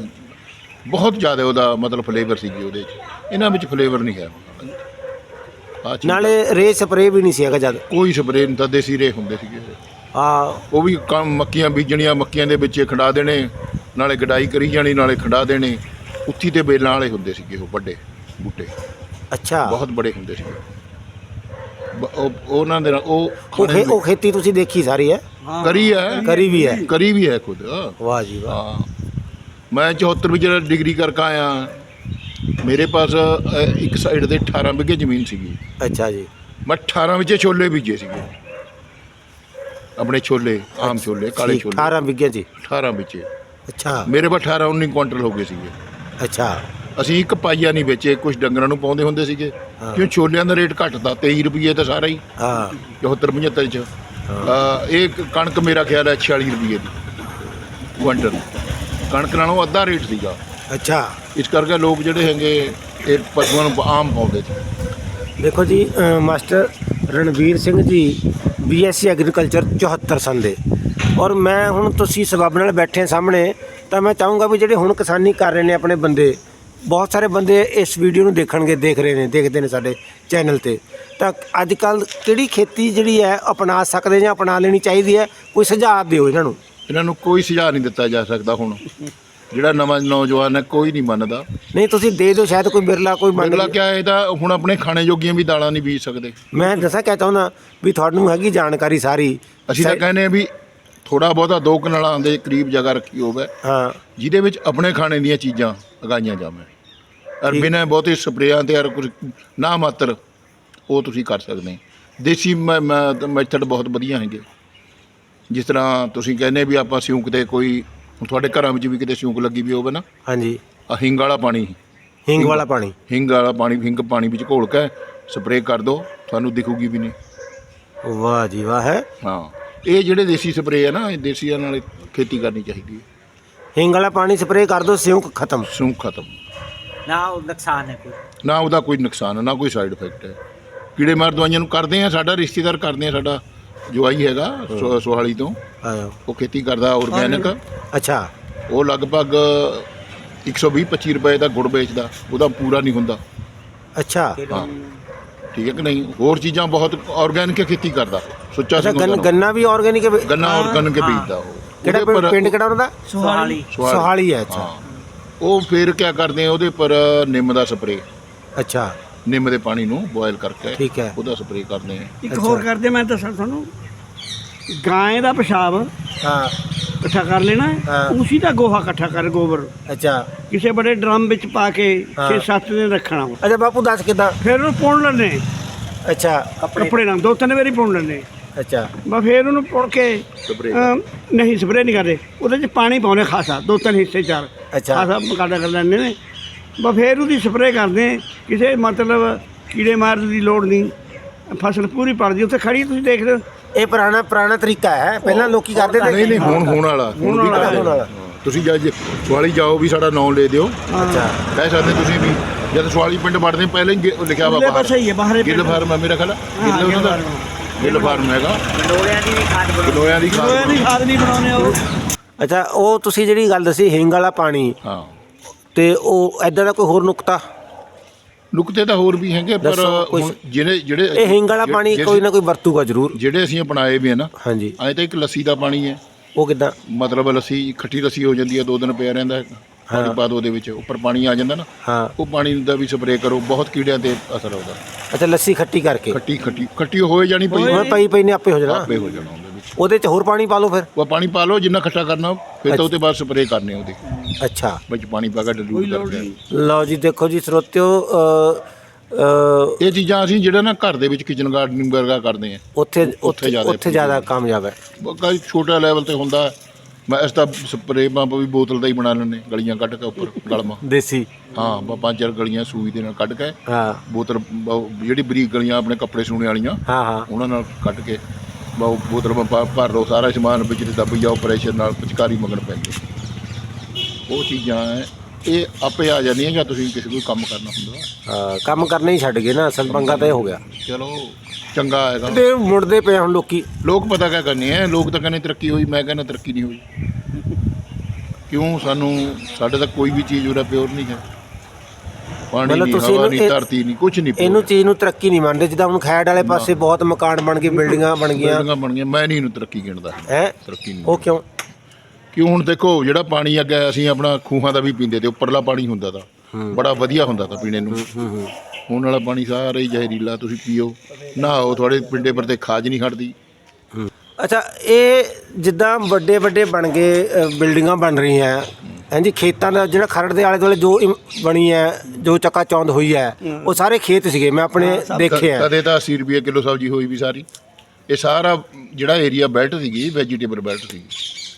ਬਹੁਤ ਜ਼ਿਆਦਾ ਉਹਦਾ ਮਤਲਬ ਫਲੇਵਰ ਸੀਗੀ ਉਹਦੇ 'ਚ। ਇਹਨਾਂ ਵਿੱਚ ਫਲੇਵਰ ਨਹੀਂ ਹੈ। ਚੀਜ਼ ਨਾਲੇ ਰੇ ਸਪਰੇ ਵੀ ਨਹੀਂ ਸੀ ਹੈਗਾ ਜਦ। ਕੋਈ ਸਪਰੇਅ ਨਹੀਂ ਤਾਂ ਦੇਸੀ ਰੇ ਹੁੰਦੇ ਸੀਗੇ। ਆ। ਉਹ ਵੀ ਕੰਮ ਮੱਕੀਆਂ ਬੀਜਣੀਆਂ ਮੱਕੀਆਂ ਦੇ ਵਿੱਚ ਖੜਾ ਦੇਣੇ ਨਾਲੇ ਗਡਾਈ ਕਰੀ ਜਾਣੀ ਨਾਲੇ ਖੜਾ ਦੇਣੇ। ਉੱਥੀ ਤੇ ਬੇਲਾਂ ਵਾਲੇ ਹੁੰਦੇ ਸੀਗੇ ਉਹ ਵੱਡੇ ਬੂਟੇ। ਅੱਛਾ। ਬਹੁਤ ਬੜੇ ਹੁੰਦੇ ਸੀਗੇ। ਬ- ਉਹ ਉਹਨਾਂ ਦੇ ਨਾਲ ਉਹ ਉਹ ਖੇ- ਉਹ ਖੇਤੀ ਤੁਸੀਂ ਦੇਖੀ ਸਾਰੀ ਹੈ? ਕਰੀ ਹੈ। ਕਰੀ ਵੀ ਹੈ। ਕਰੀ ਵੀ ਹੈ ਖੁਦ। ਵਾਹ ਜੀ ਵਾਹ। ਹਾਂ। ਮੈਂ 74 ਵਿੱਚ ਜਿਹੜਾ ਡਿਗਰੀ ਕਰਕੇ ਆਇਆ ਮੇਰੇ ਪਾਸ ਅ, ਇੱਕ ਸਾਈਡ ਤੇ 18 ਵਿਗੇ ਜ਼ਮੀਨ ਸੀਗੀ। ਅੱਛਾ ਜੀ। ਮੈਂ 18 ਵਿੱਚ ਛੋਲੇ ਬੀਜੇ ਸੀਗੇ। ਆਪਣੇ ਛੋਲੇ ਆਮ ਛੋਲੇ ਕਾਲੇ ਠੀਕ, ਛੋਲੇ। 18 ਵਿਗੇ ਜੀ। 18 ਵਿੱਚ। ਅੱਛਾ। ਮੇਰੇ ਕੋਲ 18 19 ਕੁਇੰਟਲ ਹੋ ਗਏ ਸੀਗੇ। ਅੱਛਾ। ਅਸੀਂ ਇੱਕ ਪਾਈਆ ਨਹੀਂ ਵੇਚੇ ਕੁਝ ਡੰਗਰਾਂ ਨੂੰ ਪਾਉਂਦੇ ਹੁੰਦੇ ਸੀਗੇ। ਕਿਉਂ ਛੋਲਿਆਂ ਦਾ ਰੇਟ ਘਟਦਾ 23 ਰੁਪਏ ਤਾਂ ਸਾਰਾ ਹੀ। ਹਾਂ। 74 75 ਚ। ਇਹ ਕਣਕ ਮੇਰਾ ਖਿਆਲ ਹੈ 46 ਰੁਪਏ ਦੀ। ਕੁਇੰਟਲ। ਕਣਕ ਨਾਲੋਂ ਅੱਧਾ ਰੇਟ ਸੀਗਾ। ਅੱਛਾ। ਇਸ ਕਰਕੇ ਲੋਕ ਜਿਹੜੇ ਹੈਗੇ ਇਹ ਪਸ਼ੂਆਂ ਨੂੰ ਆਮ ਪਾਉਂਦੇ ਸੀ। ਦੇਖੋ ਜੀ master Ranveer Singh ji BSc agriculture 74 ਸੰਨ ਦੇ। ਔਰ ਮੈਂ ਹੁਣ ਤੁਸੀਂ ਸਬਬ ਨਾਲ ਬੈਠੇ ਸਾਹਮਣੇ ਤਾਂ ਮੈਂ ਚਾਹੂੰਗਾ ਵੀ ਜਿਹੜੇ ਹੁਣ ਕਿਸਾਨੀ ਕਰ ਰਹੇ ਨੇ ਆਪਣੇ ਬੰਦੇ ਬਹੁਤ ਸਾਰੇ ਬੰਦੇ ਇਸ ਵੀਡੀਓ ਨੂੰ ਦੇਖਣਗੇ ਦੇਖ ਰਹੇ ਨੇ ਦੇਖਦੇ ਨੇ ਸਾਡੇ ਚੈਨਲ ਤੇ। ਤਾਂ ਅੱਜ ਕੱਲ ਕਿਹੜੀ ਖੇਤੀ ਜਿਹੜੀ ਹੈ ਅਪਣਾ ਸਕਦੇ ਜਾਂ ਅਪਣਾ ਲੈਣੀ ਚਾਹੀਦੀ ਹੈ ਕੋਈ ਸੁਝਾਅ ਦਿਓ ਇਹਨਾਂ ਨੂੰ। ਇਹਨਾਂ ਨੂੰ ਕੋਈ ਸੁਝਾਅ ਨਹੀਂ ਦਿੱਤਾ ਜਾ ਸਕਦਾ ਹੁਣ। ਜਿਹੜਾ ਨਵਾਂ ਨੌਜਵਾਨ ਹੈ ਕੋਈ ਨਹੀਂ ਮੰਨਦਾ। ਨਹੀਂ ਤੁਸੀਂ ਦੇ ਦਿਓ ਸ਼ਾਇਦ ਕੋਈ ਬਿਰਲਾ ਕੋਈ ਮੰਨ ਅਗਲਾ ਕਿਆ ਇਹਦਾ ਹੁਣ ਆਪਣੇ ਖਾਣੇ ਜੋਗੀਆਂ ਵੀ ਦਾਲਾਂ ਨਹੀਂ ਬੀਜ ਸਕਦੇ। ਮੈਂ ਦੱਸਾਂ ਕਿਆ ਚਾਹੁੰਦਾ ਵੀ ਤੁਹਾਨੂੰ ਹੈਗੀ ਜਾਣਕਾਰੀ ਸਾਰੀ। ਅਸੀਂ ਤਾਂ ਕਹਿੰਦੇ ਆ ਵੀ ਥੋੜਾ ਬਹੁਤਾ ਦੋ ਕਨਾਲਾਂ ਦੇ ਕਰੀਬ ਜਗ੍ਹਾ ਰੱਖੀ ਹੋਵੇ ਹਾਂ। ਜਿਹਦੇ ਵਿੱਚ ਆਪਣੇ ਖਾਣੇ ਦੀਆਂ ਚੀਜ਼ਾਂ ਉਗਾਈਆਂ ਜਾਵੇਂ। ਔਰ ਬਿਨਾਂ ਬਹੁਤੇ ਸਪਰੇਆਂ ਤੇ ਔਰ ਕੁਝ ਨਾ ਮਾਤਰ ਉਹ ਤੁਸੀਂ ਕਰ ਸਕਦੇ। ਦੇਸੀ ਮੈਥਡ ਬਹੁਤ ਵਧੀਆ ਹੈਗੇ। ਜਿਸ ਤਰ੍ਹਾਂ ਤੁਸੀਂ ਕਹਿੰਦੇ ਵੀ ਆਪਾਂ ਸਿਉਂਕ ਤੇ ਕੋਈ ਤੁਹਾਡੇ ਘਰਾਂ ਵਿੱਚ ਵੀ ਕਿਤੇ ਸਿਉਂਕ ਲੱਗੀ ਵੀ ਹੋਵੇ ਨਾ। ਹਾਂਜੀ। ਆ ਹਿੰਗ ਵਾਲਾ ਪਾਣੀ। ਹਿੰਗ ਵਾਲਾ ਪਾਣੀ। ਹਿੰਗ ਵਾਲਾ ਪਾਣੀ ਹਿੰਗ ਪਾਣੀ ਵਿੱਚ ਘੋਲ ਕੇ ਸਪਰੇਅ ਕਰ ਦਿਓ ਤੁਹਾਨੂੰ ਦਿਖੂਗੀ ਵੀ ਨਹੀਂ। ਵਾਹ ਜੀ ਵਾਹ ਹੈ। ਹਾਂ। ਇਹ ਜਿਹੜੇ ਦੇਸੀ ਸਪਰੇਅ ਹੈ ਨਾ ਇਹ ਦੇਸੀਆਂ ਨਾਲ ਖੇਤੀ ਕਰਨੀ ਚਾਹੀਦੀ ਹੈ। ਹਿੰਗ ਵਾਲਾ ਪਾਣੀ ਸਪਰੇਅ ਕਰ ਦੋ ਸਿਉਂਕ ਖਤਮ। ਸਿਉਂਕ ਖਤਮ। ਨਾ ਉਹ ਨੁਕਸਾਨ ਹੈ ਕੋਈ। ਨਾ ਉਹਦਾ ਕੋਈ ਨੁਕਸਾਨ ਹੈ ਨਾ ਕੋਈ ਸਾਈਡ ਇਫੈਕਟ ਹੈ। ਕੀੜੇ ਮਾਰ ਦਵਾਈਆਂ ਨੂੰ ਕਰਦੇ ਆ ਸਾਡਾ ਰਿਸ਼ਤੇਦਾਰ ਕਰਦੇ ਆ ਸਾਡਾ ਜਵਾਈ ਹੈਗਾ ਸੁ- ਸੁਹਾਲੀ ਤੋਂ। ਆਇਓ। ਉਹ ਖੇਤੀ ਕਰਦਾ ਆਰਗੈਨਿਕ ਅੱਛਾ। ਉਹ ਲਗਭਗ 120 25 ਰੁਪਏ ਦਾ ਗੁੜ ਵੇਚਦਾ ਉਹਦਾ ਪੂਰਾ ਨਹੀਂ ਹੁੰਦਾ। ਅੱਛਾ। ਹਾਂ ਠੀਕ ਹੈ ਕਿ ਨਹੀਂ? ਹੋਰ ਚੀਜ਼ਾਂ ਬਹੁਤ ਆਰਗੈਨਿਕ ਖੇਤੀ ਕਰਦਾ। ਸੁੱਚਾ ਅੱਛਾ ਸਿੰਘ ਗੰਨ ਉਹਦਾ ਨਾਮ। ਗੰਨਾ ਵੀ ਆਰਗੈਨਿਕ ਗੰਨਾ ਆਰਗੈਨਿਕ ਬੀਜਦਾ ਉਹ। ਕਿਹੜਾ ਉਹਦੇ ਪਰ- ਪਿੰਡ ਕਿਹੜਾ ਉਹਨਾਂ ਦਾ ਸੁਹਾਲੀ। ਸੁਹਾਲੀ। ਸੋਹਾਲੀ ਹੈ ਅੱਛਾ। ਹਾਂ। ਉਹ ਫਿਰ ਕੀ ਕਰਦੇ ਆ ਉਹਦੇ ਪਰ ਨਿੰਮ ਦਾ ਸਪਰੇ ਅੱਛਾ। ਨਿੰਮ ਦੇ ਪਾਣੀ ਨੂੰ ਬੋਇਲ ਕਰਕੇ ਠੀਕ ਹੈ। ਉਹਦਾ ਸਪਰੇ ਕਰਦੇ ਆ। ਇੱਕ ਹੋਰ ਕਰਦੇ ਮੈਂ ਦੱਸਾਂ ਤੁਹਾਨੂੰ। ਗਾਂ ਦਾ ਪਿਸ਼ਾਬ ਹਾਂ। ਇਕੱਠਾ ਕਰ ਲੈਣਾ। ਹੈ। ਉਸੀ ਦਾ ਗੋਹਾ ਇਕੱਠਾ ਕਰ ਗੋਬਰ। ਅੱਛਾ। ਕਿਸੇ ਬੜੇ ਡਰਮ ਵਿੱਚ ਪਾ ਕੇ ਹਾਂ। 6-7 ਦਿਨ ਰੱਖਣਾ ਵਾ। ਅੱਛਾ ਬਾਪੂ ਦੱਸ ਕਿਦਾਂ? ਫਿਰ ਉਹਨੂੰ ਪੁਣ ਲੈਣੇ ਅੱਛਾ ਕੱਪੜੇ ਨਾਲ ਦੋ ਤਿੰਨ ਵਾਰੀ ਪੁਣ ਲੈਣੇ ਅੱਛਾ। ਬਸ ਫਿਰ ਉਹਨੂੰ ਪੁਣ ਕੇ ਅਮ, ਨਹੀਂ ਸਪਰੇਅ ਨਹੀਂ ਕਰਦੇ। ਉਹਦੇ 'ਚ ਪਾਣੀ ਪਾਉਣੇ ਖਾਸਾ ਦੋ ਤਿੰਨ ਹਿੱਸੇ ਚਾਰ। ਅੱਛਾ। ਖਾਸਾ ਕਾਡਾ ਕਰ ਲੈਂਦੇ ਨੇ। ਬਸ ਫਿਰ ਉਹਦੀ ਸਪਰੇਅ ਕਰਦੇ। ਕਿਸੇ ਮਤਲਬ ਕੀੜੇ ਮਾਰਨ ਦੀ ਲੋੜ ਨਹੀਂ। ਫਸਲ ਪੂਰੀ ਪੜਦੀ ਉੱਥੇ ਖੜੀ ਤੁਸੀਂ ਦੇਖ ਰਹੇ ਹੋ। ਇਹ ਪੁਰਾਣਾ ਪੁਰਾਣਾ ਤਰੀਕਾ ਹੈ। ਪਹਿਲਾਂ ਲੋਕੀ ਕਰਦੇ ਨਹੀਂ ਤੇ ਨਹੀਂ ਹੁਣ ਹੋਣ ਵਾਲਾ ਹੁਣ ਵੀ ਕਰਦੇ ਹੋਣ ਵਾਲਾ। ਹਾਂ। ਤੁਸੀਂ ਜਦ ਸਵਾਲੀ ਜਾਓ ਵੀ ਸਾਡਾ ਨਾਮ ਲੈ ਦਿਓ। ਅੱਛਾ। ਕਹਿ ਸਕਦੇ ਤੁਸੀਂ ਵੀ ਜਦ ਸਵਾਲੀ ਪਿੰਡ ਵੜਦੇ ਪਹਿਲਾਂ ਹੀ ਗੇ- ਉਹ ਲਿਖਿਆ ਵਾ ਬਾਹਰ। ਪਾਸੇ ਹੀ ਹੈ ਬਾਹਰੇ ਗਿੱਲ ਫਾਰਮ ਹੈ ਮੇਰਾ ਖਿਆਲ ਹਾਂ, ਗਿੱਲ ਉਹਨਾਂ ਦਾ? ਗਿੱਲ ਫਾਰਮ ਹੈਗਾ। ਡੋਲਿਆਂ ਦੀ ਵੀ ਖਾਦ ਬਣਾਉਂਦੇ। ਲੋਹਿਆਂ ਦੀ ਲੋਹੇ ਖਾਦ ਦੀ ਖਾਦ ਨਹੀਂ ਬਣਾਉਣੇ ਉਹ। ਅੱਛਾ ਉਹ ਤੁਸੀਂ ਜਿਹੜੀ ਗੱਲ ਦੱਸੀ ਹਿੰਗ ਵਾਲਾ ਪਾਣੀ ਹਾਂ। ਤੇ ਉਹ ਐਦਾਂ ਦਾ ਕੋਈ ਹੋਰ ਨੁਕਤਾ? ਨੁਕਤੇ ਤਾਂ ਹੋਰ ਵੀ ਹੈਗੇ ਪਰ ਦੱਸੋ ਕੋਈ- ਹੁਣ ਜਿਹੜੇ ਜਿਹੜੇ ਇਹ ਹਿੰਗ ਵਾਲਾ ਜਿਹੜੇ- ਪਾਣੀ ਕੋਈ ਨਾ ਕੋਈ ਵਰਤੂਗਾ ਜ਼ਰੂਰ। ਜਿਹੜੇ ਅਸੀਂ ਅਪਣਾਏ ਵੀ ਹੈ ਨਾ ਹਾਂਜੀ। ਐਂ ਤਾਂ ਇੱਕ ਲੱਸੀ ਦਾ ਪਾਣੀ ਹੈ। ਉਹ ਕਿਦਾਂ? ਮਤਲਬ ਲੱਸੀ ਖੱਟੀ ਲੱਸੀ ਹੋ ਜਾਂਦੀ ਹੈ ਦੋ ਦਿਨ ਪਿਆ ਰਹਿੰਦਾ ਹੈ। ਪਾਣੀ ਪਾ ਦੋ ਉਹਦੇ ਵਿੱਚ ਉੱਪਰ ਪਾਣੀ ਆ ਜਾਂਦਾ ਨਾ। ਹਾਂ। ਉਹ ਪਾਣੀ ਦਾ ਵੀ ਸਪਰੇਅ ਕਰੋ ਬਹੁਤ ਕੀੜਿਆਂ ਤੇ ਅਸਰ ਆਉਂਦਾ। ਅੱਛਾ ਲੱਸੀ ਖੱਟੀ ਕਰਕੇ। ਖੱਟੀ ਖੱਟੀ ਖੱਟੀ ਹੋਏ ਜਾਣੀ ਪਈ। ਹੁਣ ਪਈ ਪਈ ਨੇ ਆਪੇ ਹੋ ਜਾਣਾ। ਆਪੇ ਹੋ ਜਾਣਾ। ਉਹਦੇ ਚ ਹੋਰ ਪਾਣੀ ਪਾ ਲਓ ਫਿਰ? ਉਹ ਪਾਣੀ ਪਾ ਲਓ ਜਿੰਨਾ ਖੱਟਾ ਕਰਨਾ ਫਿਰ ਤਾਂ ਉਹਦੇ ਬਾਅਦ ਸਪਰੇਅ ਕਰਨੇ ਉਹਦੇ। ਅੱਛਾ। ਵਿੱਚ ਪਾਣੀ ਪਾ ਕੇ ਡਿਲੂਟ ਕਰਕੇ ਲਓ ਜੀ ਦੇਖੋ ਜੀ ਸਰੋਤਿਓ ਅ, ਅ, ਇਹ ਚੀਜ਼ਾਂ ਅਸੀਂ ਜਿਹੜਾ ਨਾ ਘਰ ਦੇ ਵਿੱਚ ਕਿਚਨ ਗਾਰਡਨਿੰਗ ਵਰਗਾ ਕਰਦੇ ਆ। ਉੱਥੇ ਉੱਥੇ ਉੱਥੇ ਜ਼ਿਆਦਾ ਉੱਥੇ ਜ਼ਿਆਦਾ ਕਾਮਯਾਬ ਹੈ। ਕਈ ਛੋਟਾ ਲੈਵਲ ਤੇ ਹੁੰਦਾ ਮੈਂ ਇਸ ਦਾ ਸਪਰੇਅ ਪੰਪ ਵੀ ਬੋਤਲ ਦਾ ਹੀ ਬਣਾ ਲੈਂਦੇ ਗਲੀਆਂ ਕੱਢ ਕੇ ਉੱਪਰ ਗਲਮਾ ਦੇਸੀ। ਹਾਂ ਬ- ਪੰਜ ਚਾਰ ਗਲੀਆਂ ਸੂਈ ਦੇ ਨਾਲ ਕੱਢ ਕੇ ਹਾਂ। ਬੋਤਲ ਬ- ਜਿਹੜੀ ਬਰੀਕ ਗਲੀਆਂ ਆਪਣੇ ਕੱਪੜੇ ਸੂਣੇ ਵਾਲੀਆਂ ਹਾਂ ਹਾਂ। ਉਹਨਾਂ ਨਾਲ ਕੱਢ ਕੇ ਬ- ਬੋਤਲ ਪਾ- ਭਰ ਲਓ ਸਾਰਾ ਸਮਾਨ ਵਿੱਚ ਦੱਬ ਜਾਓ ਪ੍ਰੈਸ਼ਰ ਨਾਲ ਪਿਚਕਾਰੀ ਮਗਣ ਪੈਂਦੀ। ਉਹ ਚੀਜ਼ਾਂ ਹੈ ਇਹ ਆਪੇ ਆ ਜਾਂਦੀਆਂ ਜਾਂ ਤੁਸੀਂ ਕਿਸੇ ਕੋਈ ਕੰਮ ਕਰਨਾ ਹੁੰਦਾ? ਹਾਂ, ਕੰਮ ਕਰਨਾ ਹੀ ਛੱਡ ਗਏ ਨਾ ਅਸਲ ਪੰਗਾ ਤਾਂ ਇਹ ਹੋ ਗਿਆ। ਚਲੋ ਚੰਗਾ ਹੈਗਾ ਤੇ। ਮੁੜਦੇ ਪਏ ਹੁਣ ਲੋਕੀ। ਲੋਕ ਪਤਾ ਕਿਆ ਕਰਨੇ ਆ ਲੋਕ ਤਾਂ ਕਹਿੰਦੇ ਤਰੱਕੀ ਹੋਈ ਮੈਂ ਕਹਿੰਦਾ ਤਰੱਕੀ ਨਹੀਂ ਹੋਈ। ਕਿਉਂ? ਸਾਨੂੰ ਸਾਡੇ ਤਾਂ ਕੋਈ ਵੀ ਚੀਜ਼ ਉਹਦਾ ਪਿਓਰ ਨਹੀਂ ਹੈ। ਪਾਣੀ ਨਹੀਂ ਤੁਸੀਂ ਹਵਾ ਇਹਨੂੰ ਨਹੀਂ ਧਰਤੀ ਨਹੀਂ ਕੁਝ ਨਹੀਂ ਇਹਨੂੰ ਚੀਜ਼ ਨੂੰ ਤਰੱਕੀ ਨਹੀਂ ਮੰਨਦੇ ਜਿੱਦਾਂ ਹੁਣ ਖੈੜ ਵਾਲੇ ਪਾਸੇ ਬਹੁਤ ਮਕਾਨ ਬਣ ਗਏ ਬਿਲਡਿੰਗਾਂ ਬਣ ਗਈਆਂ। ਬਿਲਡਿੰਗਾਂ ਬਣ ਗਈਆਂ ਮੈਂ ਨਹੀਂ ਇਹਨੂੰ ਤਰੱਕੀ ਗਿਣਦਾ। ਹੈ? ਤਰੱਕੀ ਨਹੀਂ ਉਹ ਕਿਉਂ? ਕਿਉਂ ਹੁਣ ਦੇਖੋ ਜਿਹੜਾ ਪਾਣੀ ਅੱਗੇ ਅਸੀਂ ਆਪਣਾ ਖੂਹਾਂ ਦਾ ਵੀ ਪੀਂਦੇ ਤੇ ਉੱਪਰਲਾ ਪਾਣੀ ਹੁੰਦਾ ਤਾਂ ਬੜਾ ਵਧੀਆ ਹੁੰਦਾ ਤਾਂ ਪੀਣੇ ਨੂੰ। ਹੁਣ ਵਾਲਾ ਪਾਣੀ ਸਾਰਾ ਹੀ ਜ਼ਹਿਰੀਲਾ ਤੁਸੀਂ ਪੀਓ। ਨਹਾਓ ਤੁਹਾਡੇ ਪਿੰਡੇ ਪਰ ਤੇ ਖਾਜ ਨਹੀਂ ਖੜਦੀ ਅੱਛਾ ਇਹ ਜਿੱਦਾਂ ਵੱਡੇ ਵੱਡੇ ਬਣ ਗਏ ਬਿਲਡਿੰਗਾਂ ਬਣ ਰਹੀਆਂ ਹਾਂਜੀ ਖੇਤਾਂ ਦਾ ਜਿਹੜਾ ਖਰੜ ਦੇ ਆਲੇ ਦੁਆਲੇ ਜੋ ਇਮ- ਬਣੀ ਹੈ ਜੋ ਚੱਕਾ ਚੌਂਦ ਹੋਈ ਹੈ ਉਹ ਸਾਰੇ ਖੇਤ ਸੀਗੇ ਮੈਂ ਆਪਣੇ ਦੇਖੇ ਆ। ਕਦੇ ਤਾਂ 80 ਰੁਪਏ ਕਿਲੋ ਸਬਜ਼ੀ ਹੋਈ ਵੀ ਸਾਰੀ। ਇਹ ਸਾਰਾ ਜਿਹੜਾ ਏਰੀਆ ਬੈਲਟ ਸੀਗੀ ਵੈਜੀਟੇਬਲ ਬੈਲਟ ਸੀ